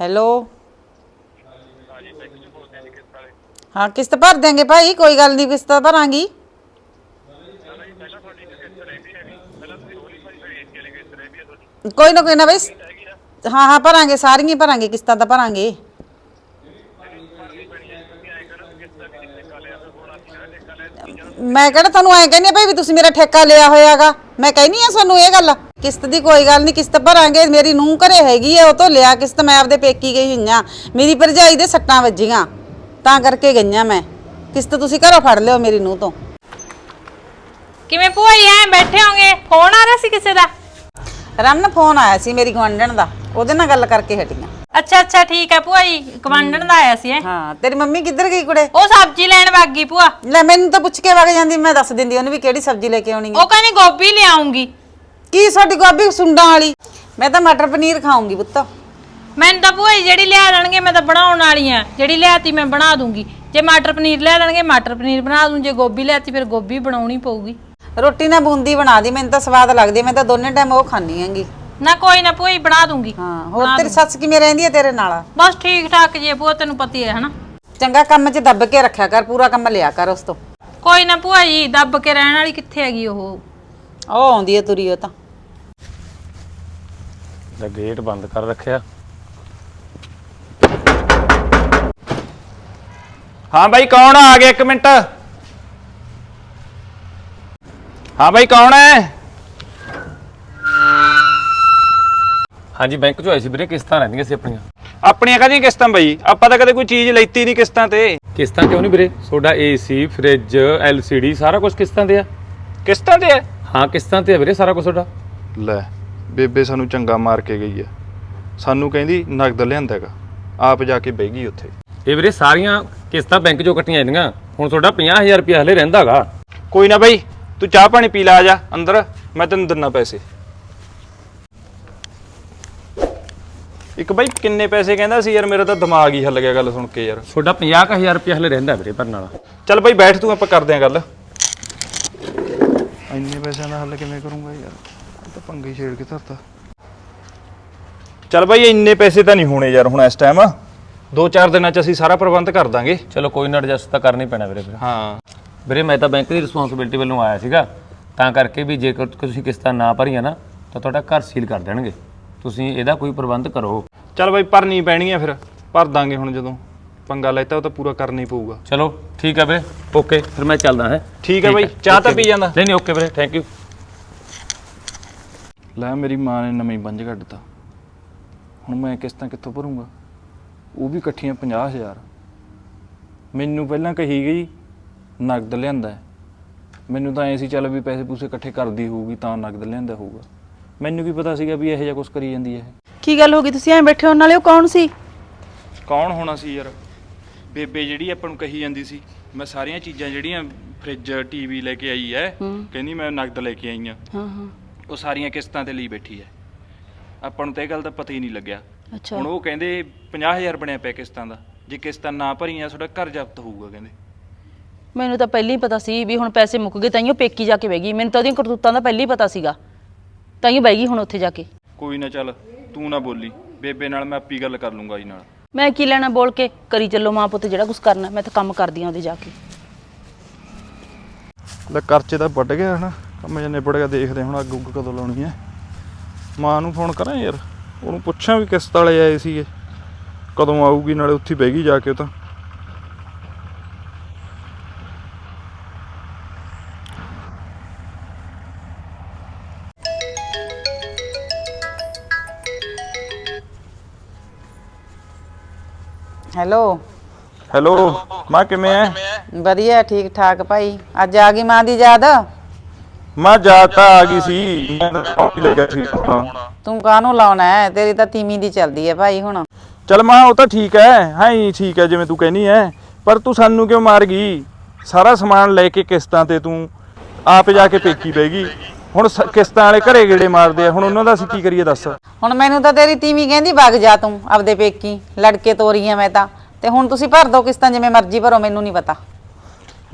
ਹੈਲੋ। ਹਾਂ, ਕਿਸ਼ਤ ਭਰ ਦਿਆਂਗੇ ਭਾਈ, ਕੋਈ ਗੱਲ ਨਹੀਂ ਕਿਸ਼ਤ ਭਰਾਂਗੀ। ਕੋਈ ਨਾ ਕੋਈ ਨਾ ਬਈ, ਹਾਂ ਹਾਂ, ਭਰਾਂਗੇ, ਸਾਰੀਆਂ ਹੀ ਭਰਾਂਗੇ, ਕਿਸ਼ਤਾਂ ਤਾਂ ਭਰਾਂਗੇ। ਮੈਂ ਕਿਹੜਾ ਤੁਹਾਨੂੰ ਐ ਕਹਿੰਦੀ ਆ ਭਾਈ ਵੀ ਤੁਸੀਂ ਮੇਰਾ ਠੇਕਾ ਲਿਆ ਹੋਇਆਗਾ? ਮੈਂ ਕਹਿੰਨੀ ਆ ਤੁਹਾਨੂੰ ਇਹ ਗੱਲ ਕਿਸ਼ਤ ਦੀ ਕੋਈ ਗੱਲ ਨਹੀਂ ਕਿਸ਼ਤ ਭਰਾਂਗੇ ਮੇਰੀ ਨੂੰਹ ਘਰੇ ਹੈਗੀ ਆ ਉਹ ਤੋਂ ਲਿਆ ਕਿਸ਼ਤ ਮੈਂ ਆਪਦੇ ਪੇਕੀ ਗਈ ਹੋਈਆਂ ਮੇਰੀ ਭਰਜਾਈ ਦੇ ਸੱਟਾਂ ਵੱਜੀਆਂ ਤਾਂ ਕਰਕੇ ਗਈਆਂ ਮੈਂ। ਕਿਸ਼ਤ ਤੁਸੀਂ ਘਰੋਂ ਫੜ ਲਿਓ ਮੇਰੀ ਨੂੰਹ ਤੋਂ।
ਕਿਵੇਂ ਭੂਆ ਜੀ ਐ ਬੈਠੇ ਹੋਗੇ? ਫੋਨ ਆ ਰਿਹਾ ਸੀ ਕਿਸੇ ਦਾ?
ਰਮਨ ਫੋਨ ਆਇਆ ਸੀ ਮੇਰੀ ਗੁਆਂਢਣ ਦਾ। ਉਹਦੇ ਨਾਲ ਗੱਲ ਕਰਕੇ ਹਟੀਆਂ
ਅੱਛਾ ਅੱਛਾ ਠੀਕ ਹੈ ਭੂਆ ਜੀ ਕਮਾਂਡਰ ਦਾ ਆਇਆ ਸੀ ਐ
ਹਾਂ ਤੇਰੀ ਮੰਮੀ ਕਿੱਧਰ ਗਈ ਕੁੜੇ?
ਉਹ ਸਬਜ਼ੀ ਲੈਣ ਵਗ ਗਈ ਭੂਆ।
ਲੈ ਮੈਨੂੰ ਤਾਂ ਪੁੱਛ ਕੇ ਵਗ ਜਾਂਦੀ ਮੈਂ ਦੱਸ ਦਿੰਦੀ ਉਹਨੂੰ ਵੀ ਕਿਹੜੀ ਸਬਜ਼ੀ ਲੈ ਕੇ ਆਉਣੀ ਹੈ।
ਉਹ ਕਹਿੰਦੀ ਗੋਭੀ ਲਿਆਉਂਗੀ।
ਕੀ ਸਾਡੀ ਗੋਭੀ ਸੁੰਡਾਂ ਵਾਲੀ? ਮੈਂ ਤਾਂ ਮਟਰ ਪਨੀਰ ਖਾਉਂਗੀ ਪੁੱਤ।
ਮੈਨੂੰ ਤਾਂ ਭੂਆ ਜੀ ਜਿਹੜੀ ਲਿਆ ਦੇਣਗੇ ਮੈਂ ਤਾਂ ਬਣਾਉਣ ਵਾਲੀ ਆ ਜਿਹੜੀ ਲਿਆਤੀ ਮੈਂ ਬਣਾ ਦੂੰਗੀ। ਜੇ ਮਟਰ ਪਨੀਰ ਲਿਆ ਦੇਣਗੇ ਮਟਰ ਪਨੀਰ ਬਣਾ ਦੂੰ। ਜੇ ਗੋਭੀ ਲਿਆਤੀ ਫਿਰ ਗੋਭੀ ਬਣਾਉਣੀ ਪਊਗੀ।
ਰੋਟੀ ਨਾ ਬੂੰਦੀ ਬਣਾ ਦੀ ਮੈਨੂੰ ਤਾਂ ਸਵਾਦ ਲੱਗਦੀ ਹੈ, ਮੈਂ ਤਾਂ ਦੋਨੇ ਟਾਈਮ ਉਹ ਖਾਣੀ ਆਂਗੀ
ਨਾ ਕੋਈ ਨਾ ਭੂਆ ਜੀ ਬਣਾ ਦੂੰਗੀ।
ਹਾਂ ਹੋਰ ਤੇਰੀ ਸੱਸ ਕਿਵੇਂ ਰਹਿੰਦੀ ਹੈ ਤੇਰੇ ਨਾਲ?
ਬਸ ਠੀਕ ਠਾਕ ਜੇ ਭੂਆ ਤੈਨੂੰ ਪਤੀ ਹੈ ਹਨਾ?
ਚੰਗਾ ਕੰਮ 'ਚ ਦੱਬ ਕੇ ਰੱਖਿਆ ਕਰ ਪੂਰਾ ਕੰਮ ਲਿਆ ਕਰ ਉਸ ਤੋਂ।
ਕੋਈ ਨਾ ਭੂਆ ਜੀ ਦੱਬ ਕੇ ਰਹਿਣ ਵਾਲੀ ਕਿੱਥੇ ਹੈਗੀ ਉਹ?
ਉਹ ਆਉਂਦੀ ਹੈ ਤੁਰੀ ਉਹ ਤਾਂ।
ਦਾ ਗੇਟ ਬੰਦ ਕਰ ਰੱਖਿਆ।
ਹਾਂ ਬਾਈ ਕੌਣ ਆ ਗਿਆ ਇੱਕ ਮਿੰਟ? ਹਾਂ ਬਾਈ ਕੌਣ ਹੈ?
ਹਾਂਜੀ ਬੈਂਕ ਚੋਂ ਆਏ ਸੀ ਵੀਰੇ ਕਿਸ਼ਤਾਂ ਰਹਿੰਦੀਆਂ ਸੀ ਆਪਣੀਆਂ।
ਆਪਣੀਆਂ ਕਾਹਦੀਆਂ ਕਿਸ਼ਤਾਂ ਬਾਈ? ਆਪਾਂ ਤਾਂ ਕਦੇ ਕੋਈ ਚੀਜ਼ ਲੈਤੀ ਨਹੀਂ ਕਿਸ਼ਤਾਂ ਤੇ।
ਕਿਸ਼ਤਾਂ ਕਿਉਂ ਨਹੀਂ ਵੀਰੇ? ਤੁਹਾਡਾ ਏਸੀ ਫ੍ਰਿਜ ਐਲਸੀਡੀ ਸਾਰਾ ਕੁਝ ਕਿਸ਼ਤਾਂ ਤੇ ਆ।
ਕਿਸ਼ਤਾਂ ਤੇ ਹੈ
ਹਾਂ ਕਿਸ਼ਤਾਂ ਤੇ ਆ ਵੀਰੇ ਸਾਰਾ ਕੁਝ ਤੁਹਾਡਾ।
ਲੈ ਬੇਬੇ ਸਾਨੂੰ ਚੰਗਾ ਮਾਰ ਕੇ ਗਈ ਆ। ਸਾਨੂੰ ਕਹਿੰਦੀ ਨਗਦ ਲਿਆਂਦਾ ਹੈਗਾ। ਆਪ ਜਾ ਕੇ ਬਹਿ ਗਈ ਉੱਥੇ।
ਇਹ ਵੀਰੇ ਸਾਰੀਆਂ ਕਿਸ਼ਤਾਂ ਬੈਂਕ ਚੋਂ ਕੱਟੀਆਂ ਜਾਂਦੀਆਂ। ਹੁਣ ਤੁਹਾਡਾ 50000 ਰੁਪਏ ਹਲੇ ਰਹਿੰਦਾਗਾ
ਕੋਈ ਨਾ ਬਾਈ ਤੂੰ ਚਾਹ ਪਾਣੀ ਪੀ ਲਾ ਆ ਜਾ ਅੰਦਰ।
ਮੈਂ ਤੈਨੂੰ ਦਿੰਨਾ ਪੈਸੇ। ਇੱਕ ਬਾਈ ਕਿੰਨੇ ਪੈਸੇ ਕਹਿੰਦਾ ਸੀ ਯਾਰ ਮੇਰਾ ਤਾਂ ਦਿਮਾਗ ਹੀ ਹਿੱਲ ਗਿਆ ਗੱਲ ਸੁਣ ਕੇ ਯਾਰ।
ਤੁਹਾਡਾ 50000 ਰੁਪਏ ਹਲੇ ਰਹਿੰਦਾ ਵੀਰੇ ਭਰਨ ਵਾਲਾ।
ਚੱਲ ਬਾਈ ਬੈਠ ਤੂੰ ਆਪਾਂ ਕਰਦੇ ਆਂ ਗੱਲ। ਇੰਨੇ ਪੈਸਿਆਂ ਦਾ ਹੱਲ ਕਿਵੇਂ ਕਰੂੰਗਾ ਯਾਰ? ਇਹ ਤਾਂ ਪੰਗੇ ਹੀ ਛੇੜ ਕੇ ਧਰਤਾ। ਚੱਲ ਬਾਈ ਇੰਨੇ ਪੈਸੇ ਤਾਂ ਨਹੀਂ ਹੋਣੇ ਯਾਰ ਹੁਣ ਇਸ ਟਾਈਮ ਦੋ ਚਾਰ ਦਿਨਾਂ ਚ ਅਸੀਂ ਸਾਰਾ ਪ੍ਰਬੰਧ ਕਰ ਦਾਂਗੇ।
ਚਲੋ ਕੋਈ ਨਾ ਐਡਜਸਟ ਤਾਂ ਕਰਨਾ ਹੀ ਪੈਣਾ ਵੀਰੇ ਫਿਰ।
ਹਾਂ।
ਵੀਰੇ ਮੈਂ ਤਾਂ ਬੈਂਕ ਦੀ ਰਿਸਪੌਂਸਿਬਿਲਟੀ ਵੱਲੋਂ ਆਇਆ ਸੀਗਾ। ਤਾਂ ਕਰਕੇ ਵੀ ਜੇਕਰ ਤੁਸੀਂ ਕਿਸ਼ਤਾਂ ਨਾ ਭਰੀਆਂ ਨਾ ਤਾਂ ਤੁਹਾਡਾ ਘਰ ਸੀਲ ਕਰ ਦੇਣਗੇ। ਤੁਸੀਂ ਇਹਦਾ ਕੋਈ ਪ੍ਰਬੰਧ ਕਰੋ।
ਚੱਲ ਬਾਈ ਭਰਨੀ ਪੈਣੀ ਆ ਫਿਰ। ਭਰ ਦਾਂਗੇ ਹੁਣ ਜਦੋਂ ਪੰਗਾ ਲੈਤਾ ਉਹ ਤਾਂ ਪੂਰਾ ਕਰਨਾ ਹੀ ਪਊਗਾ।
ਚਲੋ ਠੀਕ ਹੈ ਵੀਰੇ। ਓਕੇ ਫਿਰ ਮੈਂ ਚੱਲਦਾ ਹੈ।
ਠੀਕ ਹੈ ਬਾਈ ਚਾਹ ਤਾਂ ਪੀ ਜਾਂਦਾ।
ਨਹੀਂ ਨਹੀਂ ਓਕੇ ਵੀਰੇ ਥੈਂਕ ਯੂ
ਲੈ ਮੇਰੀ ਮਾਂ ਨੇ ਨਵੀਂ ਬੰਜ ਕੱਢਤਾ ਹੁਣ ਮੈਂ ਕਿਸ਼ਤਾਂ ਕਿੱਥੋਂ ਭਰੂੰਗਾ? ਉਹ ਵੀ ਇਕੱਠੀਆਂ 50000 ਮੈਨੂੰ ਪਹਿਲਾਂ ਕਹੀ ਗਈ ਨਗਦ ਲਿਆਂਦਾ ਹੈ। ਮੈਨੂੰ ਤਾਂ ਐ ਸੀ ਚੱਲ ਵੀ ਪੈਸੇ ਪੂਸੇ ਇਕੱਠੇ ਕਰਦੀ ਹੋਊਗੀ ਤਾਂ ਨਗਦ ਲਿਆਂਦਾ ਹੋਊਗਾ। ਮੈਨੂੰ ਕੀ ਪਤਾ ਸੀਗਾ ਵੀ ਇਹੋ ਜਿਹਾ ਕੁਝ ਕਰੀ ਜਾਂਦੀ ਹੈ ਇਹ।
ਕੀ ਗੱਲ ਹੋ ਗਈ? ਤੁਸੀਂ ਐਂ ਬੈਠੇ ਹੋ ਨਾਲੇ ਉਹ ਕੌਣ ਸੀ?
ਕੌਣ ਹੋਣਾ ਸੀ ਯਾਰ? ਬੇਬੇ ਜਿਹੜੀ ਆਪਾਂ ਨੂੰ ਕਹੀ ਜਾਂਦੀ ਸੀ ਮੈਂ ਸਾਰੀਆਂ ਚੀਜ਼ਾਂ ਜਿਹੜੀਆਂ ਫ੍ਰਿਜ ਟੀਵੀ ਲੈ ਕੇ ਆਈ ਹੈ। ਕਹਿੰਦੀ ਮੈਂ ਨਗਦ ਲੈ ਕੇ ਆਈ ਆ।
ਹਾਂ ਹਾਂ।
ਉਹ ਸਾਰੀਆਂ ਕਿਸ਼ਤਾਂ ਤੇ ਲਈ ਬੈਠੀ ਹੈ ਆਪਾਂ ਨੂੰ ਤਾਂ ਇਹ ਗੱਲ ਦਾ ਪਤਾ ਹੀ ਨਹੀਂ ਲੱਗਿਆ।
ਅੱਛਾ।
ਹੁਣ ਉਹ ਕਹਿੰਦੇ 50000 ਬਣਿਆ ਪਿਆ ਕਿਸ਼ਤਾਂ ਦਾ। ਜੇ ਕਿਸ਼ਤਾਂ ਨਾ ਭਰੀਆਂ ਤੁਹਾਡਾ ਘਰ ਜ਼ਬਤ ਹੋਊਗਾ ਕਹਿੰਦੇ।
ਮੈਨੂੰ ਤਾਂ ਪਹਿਲਾਂ ਹੀ ਪਤਾ ਸੀ ਵੀ ਹੁਣ ਪੈਸੇ ਮੁੱਕ ਗਏ ਤਾਈਓ ਪੇਕੀ ਜਾ ਕੇ ਬਹਿ ਗਈ। ਮੈਨੂੰ ਤਾਂ ਉਹਦੀਆਂ ਕਰਤੂਤਾਂ ਦਾ ਪਹਿਲਾਂ ਹੀ ਪਤਾ ਸੀਗਾ। ਤਾਈਓ ਬਹਿ ਗਈ ਹੁਣ ਉੱਥੇ ਜਾ ਕੇ।
ਕੋਈ ਨਾ ਚੱਲ ਤੂੰ ਨਾ ਬੋਲੀ। ਬੇਬੇ ਨਾਲ ਮੈਂ ਆਪੀ ਗੱਲ ਕਰ ਲੂੰਗਾ ਜੀ ਨਾਲ।
ਮੈਂ ਕੀ ਲੈਣਾ ਬੋਲ ਕੇ? ਕਰੀ ਚੱਲੋ ਮਾਂ ਪੁੱਤ ਜਿਹੜਾ ਕੁਝ ਕਰਨਾ ਮੈਂ ਤਾਂ ਕੰਮ ਕਰਦੀ ਆਂ ਉਹਦੇ ਜਾ ਕੇ।
ਲੈ ਕਰਚੇ ਤਾਂ ਵੱਢ ਗਿਆ ਹਨਾ ਕੰਮ ਜਨੇ ਨਿਬੜ ਗਿਆ ਦੇਖਦੇ ਹੁਣ ਅੱਗ ਉੱਗ ਕਦੋਂ ਲਾਉਣੀ ਹੈ। ਮਾਂ ਨੂੰ ਫੋਨ ਕਰਾਂ ਯਾਰ ਉਹਨੂੰ ਪੁੱਛਾਂ ਵੀ ਕਿਸ਼ਤ ਵਾਲੇ ਆਏ ਸੀਗੇ। ਕਦੋਂ ਆਊਗੀ ਨਾਲੇ ਉੱਥੇ ਹੀ ਬਹਿ ਗਈ ਜਾ ਕੇ ਉਹ ਤਾਂ।
ਹੈਲੋ।
ਹੈਲੋ ਮਾਂ ਕਿਵੇਂ ਐ?
ਵਧੀਆ ਠੀਕ ਠਾਕ ਭਾਈ। ਅੱਜ ਆ ਗਈ ਮਾਂ ਦੀ ਯਾਦ?
ਮਾਂ ਜਾਤਾ ਆ ਗਈ ਸੀ। ਮੈਂ ਤਾਂ ਕਾਫੀ ਲੱਗਿਆ ਸੀ ਹਾਂ।
ਤੂੰ ਕਾਹਨੂੰ ਲਾਉਣਾ ਹੈ ਤੇਰੀ ਤਾਂ ਤੀਵੀਂ ਦੀ ਚੱਲਦੀ ਹੈ ਭਾਈ ਹੁਣ।
ਚੱਲ ਮਾਂ ਉਹ ਤਾਂ ਠੀਕ ਐ। ਹਾਂ ਹੀ ਠੀਕ ਐ ਜਿਵੇਂ ਤੂੰ ਕਹਿਨੀ ਐ। ਪਰ ਤੂੰ ਸਾਨੂੰ ਕਿਉਂ ਮਾਰ ਗਈ? ਸਾਰਾ ਸਮਾਨ ਲੈ ਕੇ ਕਿਸ਼ਤਾਂ ਤੇ ਤੂੰ ਆਪ ਜਾ ਕੇ ਪੇਕੀ ਪੈ ਗਈ। ਹੁਣ ਸ- ਕਿਸ਼ਤਾਂ ਵਾਲੇ ਘਰੇ ਗੇੜੇ ਮਾਰਦੇ ਆ ਹੁਣ ਉਹਨਾਂ ਦਾ ਅਸੀਂ ਕੀ ਕਰੀਏ ਦੱਸ?
ਹੁਣ ਮੈਨੂੰ ਤਾਂ ਤੇਰੀ ਤੀਵੀਂ ਕਹਿੰਦੀ ਵਗ ਜਾ ਤੂੰ ਆਪਦੇ ਪੇਕੀ ਲੜਕੇ ਤੋਰੀਆਂ ਮੈਂ ਤਾਂ। ਤੇ ਹੁਣ ਤੁਸੀਂ ਭਰ ਦੋ ਕਿਸ਼ਤਾਂ ਜਿਵੇਂ ਮਰਜ਼ੀ ਭਰੋ ਮੈਨੂੰ ਨਹੀਂ ਪਤਾ।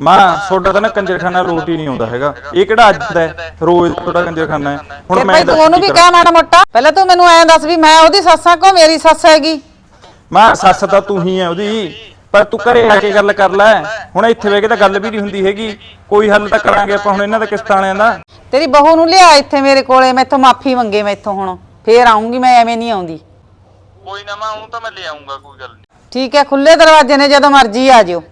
ਮਾਂ ਤੁਹਾਡਾ ਤਾਂ ਨਾ ਕੰਜਰਖਾਨਾ ਰੋਟੀ ਨਹੀਂ ਆਉਂਦਾ ਹੈਗਾ। ਇਹ ਕਿਹੜਾ ਅੱਜ ਦਾ ਹੈ? ਰੋਜ਼ ਤੁਹਾਡਾ ਕੰਜਰਖਾਨਾ ਹੈ। ਹੁਣ
ਤੇ
ਮੈਂ
ਭਾਈ ਤੂੰ
ਦੱਸ
ਉਹਨੂੰ
ਕੀ
ਵੀ
ਕਰਾਂ?
ਕਹਿ ਮਾੜਾ ਮੋਟਾ। ਪਹਿਲਾਂ ਤੂੰ ਮੈਨੂੰ ਐਂ ਦੱਸ ਵੀ ਮੈਂ ਉਹਦੀ ਸੱਸਾਂ ਕੋ ਮੇਰੀ ਸੱਸ ਹੈਗੀ?
ਮਾਂ ਸੱਸ ਤਾਂ ਤੂੰ ਹੀ ਐ ਉਹਦੀ। ਪਰ ਤੂੰ ਘਰੇ ਆ ਕੇ ਗੱਲ ਕਰ ਲੈ। ਹੁਣ ਇੱਥੇ ਬਹਿ ਕੇ ਤਾਂ ਗੱਲ ਵੀ ਨਹੀਂ ਹੁੰਦੀ ਹੈਗੀ। ਕੋਈ ਹੱਲ ਤਾਂ ਕਰਾਂਗੇ ਆਪਾਂ ਹੁਣ ਇਹਨਾਂ ਦਾ ਕਿਸ਼ਤਾਂ ਵਾਲਿਆਂ ਦਾ।
ਤੇਰੀ ਬਹੂ ਨੂੰ ਲਿਆ ਇੱਥੇ ਮੇਰੇ ਕੋਲੇ ਮੈਥੋਂ ਮਾਫੀ ਮੰਗੇ ਮੈਥੋਂ ਹੁਣ। ਫੇਰ ਆਉਂਗੀ ਮੈਂ ਐਵੇਂ ਨਹੀਂ ਆਉਂਦੀ।
ਕੋਈ ਨਾ ਮਾਂ ਉਹਨੂੰ ਤਾਂ ਮੈਂ ਲੈ ਆਉਂਗਾ ਕੋਈ ਗੱਲ ਨਹੀਂ।
ਠੀਕ ਹੈ ਖੁੱਲੇ ਦਰਵਾਜ਼ੇ ਨੇ ਜਦੋਂ ਮਰਜ਼ੀ ਆ ਜਿਓ।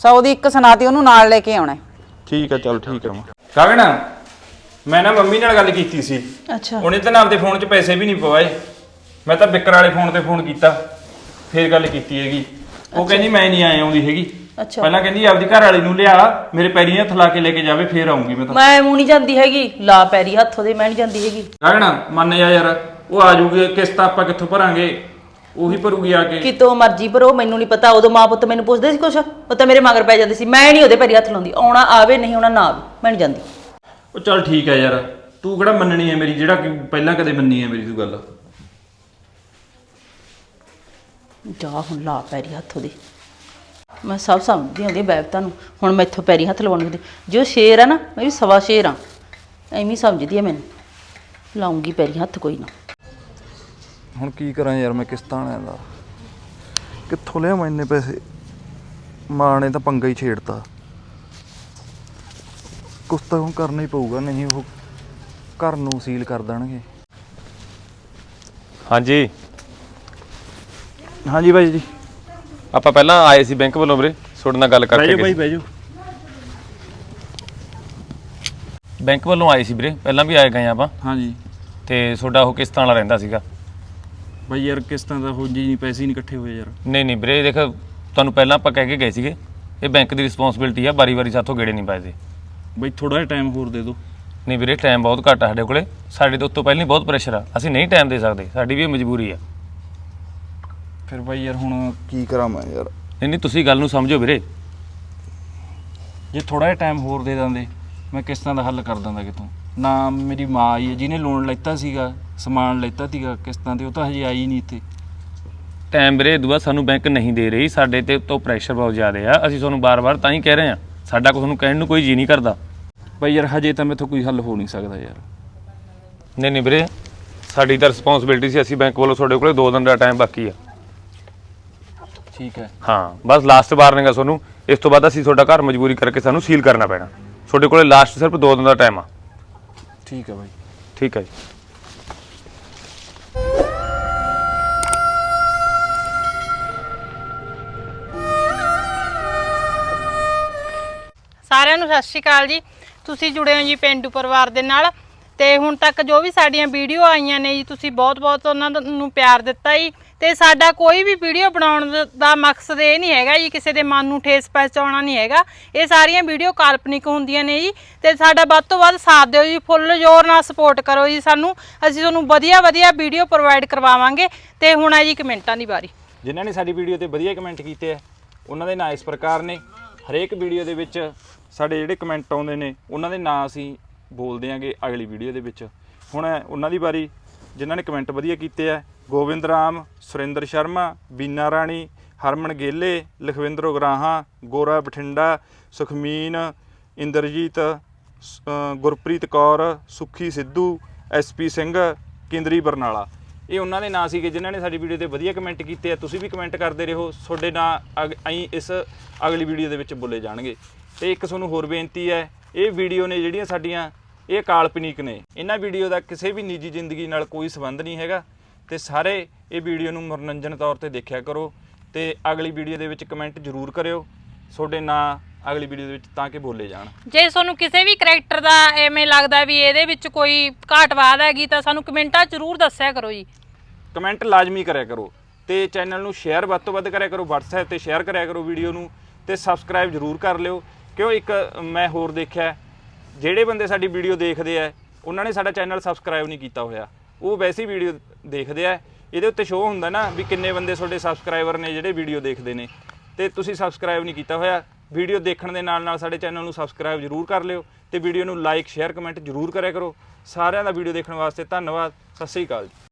ਸੌ ਦੀ ਇੱਕ ਸੁਣਾਤੀ ਉਹਨੂੰ ਨਾਲ ਲੈ ਕੇ ਆਉਣਾ ਹੈ।
ਠੀਕ ਹੈ ਚੱਲ ਠੀਕ ਹੈ ਮਾਂ। ਕਾਗਣਾ ਮੈਂ ਨਾ ਮੰਮੀ ਨਾਲ ਗੱਲ ਕੀਤੀ ਸੀ।
ਅੱਛਾ।
ਉਹਨੇ ਤਾਂ ਨਾ ਆਪਦੇ ਫੋਨ 'ਚ ਪੈਸੇ ਵੀ ਨਹੀਂ ਪਵਾਏ। ਮੈਂ ਤਾਂ ਬਿੱਕਰ ਵਾਲੇ ਫੋਨ ਤੇ ਫੋਨ ਕੀਤਾ। ਫੇਰ ਗੱਲ ਕੀਤੀ ਹੈਗੀ। ਉਹ ਕਹਿੰਦੀ ਮੈਂ ਨਹੀਂ ਆਏ ਆਉਂਦੀ ਹੈਗੀ।
ਅੱਛਾ।
ਪਹਿਲਾਂ ਕਹਿੰਦੀ ਆਪਦੀ ਘਰ ਵਾਲੀ ਨੂੰ ਲਿਆ ਮੇਰੇ ਪੈਰੀਂ ਹੱਥ ਲਾ ਕੇ ਲੈ ਕੇ ਜਾਵੇ ਫੇਰ ਆਉਂਗੀ ਮੈਂ ਤਾਂ।
ਮੈਂ ਮੂੰਹ ਨਹੀਂ ਜਾਂਦੀ ਹੈਗੀ। ਲਾ ਪੈਰੀ ਹੱਥੋਂ ਦੇ ਮੈਂ ਨਹੀਂ ਜਾਂਦੀ ਹੈਗੀ।
ਕਾਗਣਾ ਮੰਨ ਜਾ ਯਾਰ ਉਹ ਆ ਜੂਗੀ ਕਿਸ਼ਤ ਆਪਾਂ ਕਿੱਥੋਂ ਭਰਾਂਗੇ? ਉਹੀ ਭਰੂਗੀ ਆ ਕੇ।
ਕਿਤੋਂ ਮਰਜ਼ੀ ਭਰੋ ਮੈਨੂੰ ਨਹੀਂ ਪਤਾ ਉਦੋਂ ਮਾਂ ਪੁੱਤ ਮੈਨੂੰ ਪੁੱਛਦੇ ਸੀ ਕੁਛ? ਉਹ ਤਾਂ ਮੇਰੇ ਮਗਰ ਪੈ ਜਾਂਦੇ ਸੀ। ਮੈਂ ਨਹੀਂ ਉਹਦੇ ਪੈਰੀ ਹੱਥ ਲਾਉਂਦੀ। ਆਉਣਾ ਆਵੇ ਨਹੀਂ ਆਉਣਾ ਨਾ ਆਵੇ ਮੈਂ ਨਹੀਂ ਜਾਂਦੀ।
ਉਹ ਚੱਲ ਠੀਕ ਹੈ ਯਾਰ ਤੂੰ ਕਿਹੜਾ ਮੰਨਣੀ ਹੈ ਮੇਰੀ ਜਿਹੜਾ ਕਿ ਪਹਿਲਾਂ ਕਦੇ ਮੰਨੀ ਹੈ ਮੇਰੀ ਤੂੰ ਗੱਲ?
ਜਾ ਹੁਣ ਲਾ ਪੈਰੀ ਹੱਥ ਉਹਦੇ। ਮੈਂ ਸਭ ਸਮਝਦੀ ਹੁੰਦੀ ਬੈਬਤਾ ਨੂੰ। ਹੁਣ ਮੈਥੋਂ ਪੈਰੀ ਹੱਥ ਲਵਾਉਣ ਦੇ ਜੋ ਸ਼ੇਰ ਆ ਨਾ ਮੈਂ ਵੀ ਸਵਾ ਸ਼ੇਰ ਆ। ਐਵੇਂ ਹੀ ਸਮਝਦੀ ਆ ਮੈਨੂੰ। ਲਾਉਂਗੀ ਪੈਰੀ ਹੱਥ ਕੋਈ ਨਾ।
ਹੁਣ ਕੀ ਕਰਾਂ ਯਾਰ ਮੈਂ ਕਿਸ਼ਤਾਂ ਵਾਲਿਆਂ ਦਾ? ਕਿੱਥੋਂ ਲਿਆਵਾਂ ਇੰਨੇ ਪੈਸੇ? ਮਾਂ ਨੇ ਤਾਂ ਪੰਗਾ ਹੀ ਛੇੜਤਾ। ਕੁਛ ਤਾਂ ਹੁਣ ਕਰਨਾ ਹੀ ਪਊਗਾ ਨਹੀਂ ਉਹ ਘਰ ਨੂੰ ਸੀਲ ਕਰ ਦੇਣਗੇ।
ਹਾਂਜੀ।
ਹਾਂਜੀ ਬਾਈ ਜੀ।
ਆਪਾਂ ਪਹਿਲਾਂ ਆਏ ਸੀ ਬੈਂਕ ਵੱਲੋਂ ਵੀਰੇ ਤੁਹਾਡੇ ਨਾਲ ਗੱਲ ਕਰਕੇ ਗਏ।
ਬਹਿ ਜਾਓ।
ਬੈਂਕ ਵੱਲੋਂ ਆਏ ਸੀ ਵੀਰੇ ਪਹਿਲਾਂ ਵੀ ਆਏ ਗਏ ਆਪਾਂ।
ਹਾਂਜੀ।
ਤੇ ਤੁਹਾਡਾ ਉਹ ਕਿਸ਼ਤਾਂ ਵਾਲਾ ਰਹਿੰਦਾ ਸੀਗਾ?
ਬਾਈ ਯਾਰ ਕਿਸ਼ਤਾਂ ਦਾ ਹੋ ਜੀ ਨਹੀਂ ਪੈਸੇ ਨਹੀਂ ਇਕੱਠੇ ਹੋਏ ਯਾਰ।
ਨਹੀਂ ਨਹੀਂ ਵੀਰੇ ਦੇਖ ਤੁਹਾਨੂੰ ਪਹਿਲਾਂ ਆਪਾਂ ਕਹਿ ਕੇ ਗਏ ਸੀਗੇ ਇਹ ਬੈਂਕ ਦੀ ਰਿਸਪੌਂਸਿਬਿਲਟੀ ਆ ਵਾਰੀ-ਵਾਰੀ ਸਾਥੋਂ ਗੇੜੇ ਨਹੀਂ ਪਾਏ ਸੀ
ਬਾਈ ਥੋੜਾ ਜਿਹਾ ਟਾਈਮ ਹੋਰ ਦੇ ਦਿਓ।
ਨਹੀਂ ਵੀਰੇ ਟਾਈਮ ਬਹੁਤ ਘੱਟ ਆ ਸਾਡੇ ਕੋਲੇ। ਸਾਡੇ ਤੋਂ ਉੱਤੋਂ ਪਹਿਲਾਂ ਹੀ ਬਹੁਤ ਪ੍ਰੈਸ਼ਰ ਆ। ਅਸੀਂ ਨਹੀਂ ਟਾਈਮ ਦੇ ਸਕਦੇ ਸਾਡੀ ਵੀ ਇਹ ਮਜਬੂਰੀ ਆ।
ਫਿਰ ਬਾਈ ਯਾਰ ਹੁਣ ਕੀ ਕਰਾਂ ਮੈਂ ਯਾਰ?
ਨਹੀਂ ਨਹੀਂ ਤੁਸੀਂ ਗੱਲ ਨੂੰ ਸਮਝੋ ਵੀਰੇ।
ਜੇ ਥੋੜਾ ਜਿਹਾ ਟਾਈਮ ਹੋਰ ਦੇ ਦਿੰਦੇ ਮੈਂ ਕਿਸ਼ਤਾਂ ਦਾ ਹੱਲ ਕਰ ਦਿੰਦਾ ਕਿਤੋਂ? ਨਾ ਮੇਰੀ ਮਾਂ ਆਈ ਹੈ ਜਿਹਨੇ ਲੋਨ ਲੈਤਾ ਸੀਗਾ ਸਮਾਨ ਲੈਤਾ ਸੀਗਾ ਕਿਸ਼ਤਾਂ ਤੇ ਉਹ ਤਾਂ ਹਜੇ ਆਈ ਨਹੀਂ ਇੱਥੇ।
ਟਾਈਮ ਵੀਰੇ ਦੁਆ ਸਾਨੂੰ ਬੈਂਕ ਨਹੀਂ ਦੇ ਰਹੀ ਸਾਡੇ ਤੇ ਉੱਤੋਂ ਪ੍ਰੈਸ਼ਰ ਬਹੁਤ ਜ਼ਿਆਦਾ ਆ। ਅਸੀਂ ਤੁਹਾਨੂੰ ਬਾਰ-ਬਾਰ ਤਾਂ ਹੀ ਕਹਿ ਰਹੇ ਆ ਸਾਡਾ ਕੁਝ ਨੂੰ ਕਹਿਣ ਨੂੰ ਕੋਈ ਜੀ ਨਹੀਂ ਕਰਦਾ।
ਬਈ ਯਾਰ ਹਜੇ ਤਾਂ ਮੇਥੋਂ ਕੋਈ ਹੱਲ ਹੋ ਨਹੀਂ ਸਕਦਾ ਯਾਰ।
ਨਹੀਂ ਨਹੀਂ ਵੀਰੇ ਸਾਡੀ ਤਾਂ ਰਿਸਪੌਂਸਿਬਿਲਟੀ ਸੀ ਅਸੀਂ ਬੈਂਕ ਵੱਲੋਂ ਤੁਹਾਡੇ ਕੋਲੇ 2 ਦਿਨ ਦਾ ਟਾਈਮ ਬਾਕੀ ਆ।
ਠੀਕ ਹੈ।
ਹਾਂ ਬਸ ਲਾਸਟ ਵਾਰਨਿੰਗ ਆ ਤੁਹਾਨੂੰ। ਇਸ ਤੋਂ ਬਾਅਦ ਅਸੀਂ ਤੁਹਾਡਾ ਘਰ ਮਜਬੂਰੀ ਕਰਕੇ ਸਾਨੂੰ ਸੀਲ ਕਰਨਾ ਪੈਣਾ। ਤੁਹਾਡੇ ਕੋਲੇ ਲਾਸਟ ਸਿਰਫ 2 ਦਿਨ ਦਾ ਟਾਈਮ ਆ।
ਠੀਕ ਹੈ ਬਾਈ।
ਠੀਕ ਹੈ ਜੀ।
ਸਾਰਿਆਂ ਨੂੰ ਸਤਿ ਸ਼੍ਰੀ ਅਕਾਲ ਜੀ। ਤੁਸੀਂ ਜੁੜੇ ਹੋ ਜੀ ਪਿੰਡੂ ਪਰਿਵਾਰ ਦੇ ਨਾਲ। ਤੇ ਹੁਣ ਤੱਕ ਜੋ ਵੀ ਸਾਡੀਆਂ ਵੀਡੀਓ ਆਈਆਂ ਨੇ ਜੀ ਤੁਸੀਂ ਬਹੁਤ-ਬਹੁਤ ਉਹਨਾਂ ਦਾ- ਨੂੰ ਪਿਆਰ ਦਿੱਤਾ ਜੀ। ਤੇ ਸਾਡਾ ਕੋਈ ਵੀ ਵੀਡੀਓ ਬਣਾਉਣ ਦਾ- ਮਕਸਦ ਇਹ ਨਹੀਂ ਹੈਗਾ ਜੀ, ਕਿਸੇ ਦੇ ਮਨ ਨੂੰ ਠੇਸ ਪਹੁੰਚਾਉਣਾ ਨਹੀਂ ਹੈਗਾ। ਇਹ ਸਾਰੀਆਂ ਵੀਡੀਓ ਕਾਲਪਨਿਕ ਹੁੰਦੀਆਂ ਨੇ ਜੀ, ਤੇ ਸਾਡਾ ਵੱਧ ਤੋਂ ਵੱਧ ਸਾਥ ਦਿਓ ਜੀ, ਫੁੱਲ ਜ਼ੋਰ ਨਾਲ ਸਪੋਰਟ ਕਰੋ ਜੀ ਸਾਨੂੰ। ਅਸੀਂ ਤੁਹਾਨੂੰ ਵਧੀਆ-ਵਧੀਆ ਵੀਡੀਓ ਪ੍ਰੋਵਾਈਡ ਕਰਵਾਵਾਂਗੇ। ਤੇ ਹੁਣ ਹੈ ਜੀ ਕਮੈਂਟਾਂ ਦੀ ਵਾਰੀ।
ਜਿਨ੍ਹਾਂ ਨੇ ਸਾਡੀ ਵੀਡੀਓ ਤੇ ਵਧੀਆ ਕਮੈਂਟ ਕੀਤੇ ਆ, ਉਹਨਾਂ ਦੇ ਨਾਂ ਇਸ ਪ੍ਰਕਾਰ ਨੇ। ਹਰੇਕ ਵੀਡੀਓ ਦੇ ਵਿੱਚ ਸਾਡੇ ਜਿਹੜੇ ਕਮੈਂਟ ਆਉਂਦੇ ਨੇ, ਉਹਨਾਂ ਦੇ ਨਾਂ ਅਸੀਂ ਬੋਲਦੇ ਆਂਗੇ ਅਗਲੀ ਵੀਡੀਓ ਦੇ ਵਿੱਚ। ਹੁਣ ਉਹਨਾਂ ਦੀ ਵਾਰੀ, ਜਿਨ੍ਹਾਂ ਨੇ ਕਮੈਂਟ ਵਧੀਆ ਕੀਤੇ ਆ ਗੋਬਿੰਦ ਰਾਮ, ਸੁਰਿੰਦਰ ਸ਼ਰਮਾ, ਬੀਨਾ ਰਾਣੀ, ਹਰਮਨ ਗੇਲੇ, ਲਖਵਿੰਦਰ ਉਗਰਾਹਾਂ, ਗੋਰਾ ਬਠਿੰਡਾ, ਸੁਖਮੀਨ, ਇੰਦਰਜੀਤ, ਸ- ਗੁਰਪ੍ਰੀਤ ਕੌਰ, ਸੁਖੀ ਸਿੱਧੂ ਐਸਪੀ ਸਿੰਘ, ਕੇਂਦਰੀ ਬਰਨਾਲਾ। ਇਹ ਉਹਨਾਂ ਦੇ ਨਾਂ ਸੀਗੇ ਜਿਨ੍ਹਾਂ ਨੇ ਸਾਡੀ ਵੀਡੀਓ ਤੇ ਵਧੀਆ ਕਮੈਂਟ ਕੀਤੇ ਆ। ਤੁਸੀਂ ਵੀ ਕਮੈਂਟ ਕਰਦੇ ਰਹੋ। ਤੁਹਾਡੇ ਨਾਂ ਅਗ- ਅਸੀਂ ਇਸ ਅਗਲੀ ਵੀਡੀਓ ਦੇ ਵਿੱਚ ਬੋਲੇ ਜਾਣਗੇ। ਤੇ ਇੱਕ ਤੁਹਾਨੂੰ ਹੋਰ ਬੇਨਤੀ ਹੈ, ਇਹ ਵੀਡੀਓ ਨੇ ਜਿਹੜੀਆਂ ਸਾਡੀਆਂ, ਇਹ ਕਾਲਪਨਿਕ ਨੇ। ਇਹਨਾਂ ਵੀਡੀਓ ਦਾ ਕਿਸੇ ਵੀ ਨਿੱਜੀ ਜ਼ਿੰਦਗੀ ਨਾਲ ਕੋਈ ਸੰਬੰਧ ਨਹੀਂ ਹੈਗਾ। ਤੇ ਸਾਰੇ ਇਹ ਵੀਡੀਓ ਨੂੰ ਮਨੋਰੰਜਨ ਤੌਰ ਤੇ ਦੇਖਿਆ ਕਰੋ ਤੇ ਅਗਲੀ ਵੀਡੀਓ ਦੇ ਵਿੱਚ ਕਮੈਂਟ ਜ਼ਰੂਰ ਕਰਿਓ। ਤੁਹਾਡੇ ਨਾਂ ਅਗਲੀ ਵੀਡੀਓ ਦੇ ਵਿੱਚ ਤਾਂ ਕਿ ਬੋਲੇ ਜਾਣ।
ਜੇ ਤੁਹਾਨੂੰ ਕਿਸੇ ਵੀ ਕੈਰੈਕਟਰ ਦਾ ਐਵੇਂ ਲੱਗਦਾ ਵੀ ਇਹਦੇ ਵਿੱਚ ਕੋਈ ਘਾਟਵਾਦ ਹੈਗੀ ਤਾਂ ਸਾਨੂੰ ਕਮੈਂਟਾਂ ਜ਼ਰੂਰ ਦੱਸਿਆ ਕਰੋ ਜੀ।
ਕਮੈਂਟ ਲਾਜ਼ਮੀ ਕਰਿਆ ਕਰੋ ਤੇ ਚੈਨਲ ਨੂੰ ਸ਼ੇਅਰ ਵੱਧ ਤੋਂ ਵੱਧ ਕਰਿਆ ਕਰੋ WhatsApp ਤੇ ਸ਼ੇਅਰ ਕਰਿਆ ਕਰੋ ਵੀਡੀਓ ਨੂੰ ਤੇ ਸਬਸਕ੍ਰਾਈਬ ਜ਼ਰੂਰ ਕਰ ਲਿਓ। ਕਿਉਂ ਇੱਕ ਮੈਂ ਹੋਰ ਦੇਖਿਆ ਜਿਹੜੇ ਬੰਦੇ ਸਾਡੀ ਵੀਡੀਓ ਦੇਖਦੇ ਆ ਉਹਨਾਂ ਨੇ ਸਾਡਾ ਚੈਨਲ ਸਬਸਕ੍ਰਾਈਬ ਨਹੀਂ ਕੀਤਾ ਹੋਇਆ। ਉਹ ਵੈਸੇ ਵੀਡੀਓ ਦੇਖਦੇ ਆ। ਇਹਦੇ ਉੱਤੇ ਸ਼ੋਅ ਹੁੰਦਾ ਨਾ ਵੀ ਕਿੰਨੇ ਬੰਦੇ ਤੁਹਾਡੇ ਸਬਸਕ੍ਰਾਈਬਰ ਨੇ ਜਿਹੜੇ ਵੀਡੀਓ ਦੇਖਦੇ ਨੇ। ਤੇ ਤੁਸੀਂ ਸਬਸਕ੍ਰਾਈਬ ਨਹੀਂ ਕੀਤਾ ਹੋਇਆ ਵੀਡੀਓ ਦੇਖਣ ਦੇ ਨਾਲ ਨਾਲ ਸਾਡੇ ਚੈਨਲ ਨੂੰ ਸਬਸਕ੍ਰਾਈਬ ਜ਼ਰੂਰ ਕਰ ਲਿਓ ਤੇ ਵੀਡੀਓ ਨੂੰ ਲਾਈਕ ਸ਼ੇਅਰ ਕਮੈਂਟ ਜ਼ਰੂਰ ਕਰਿਆ ਕਰੋ। ਸਾਰਿਆਂ ਦਾ ਵੀਡੀਓ ਦੇਖਣ ਵਾਸਤੇ ਧੰਨਵਾਦ, ਸਤਿ ਸ੍ਰੀ ਅਕਾਲ ਜੀ।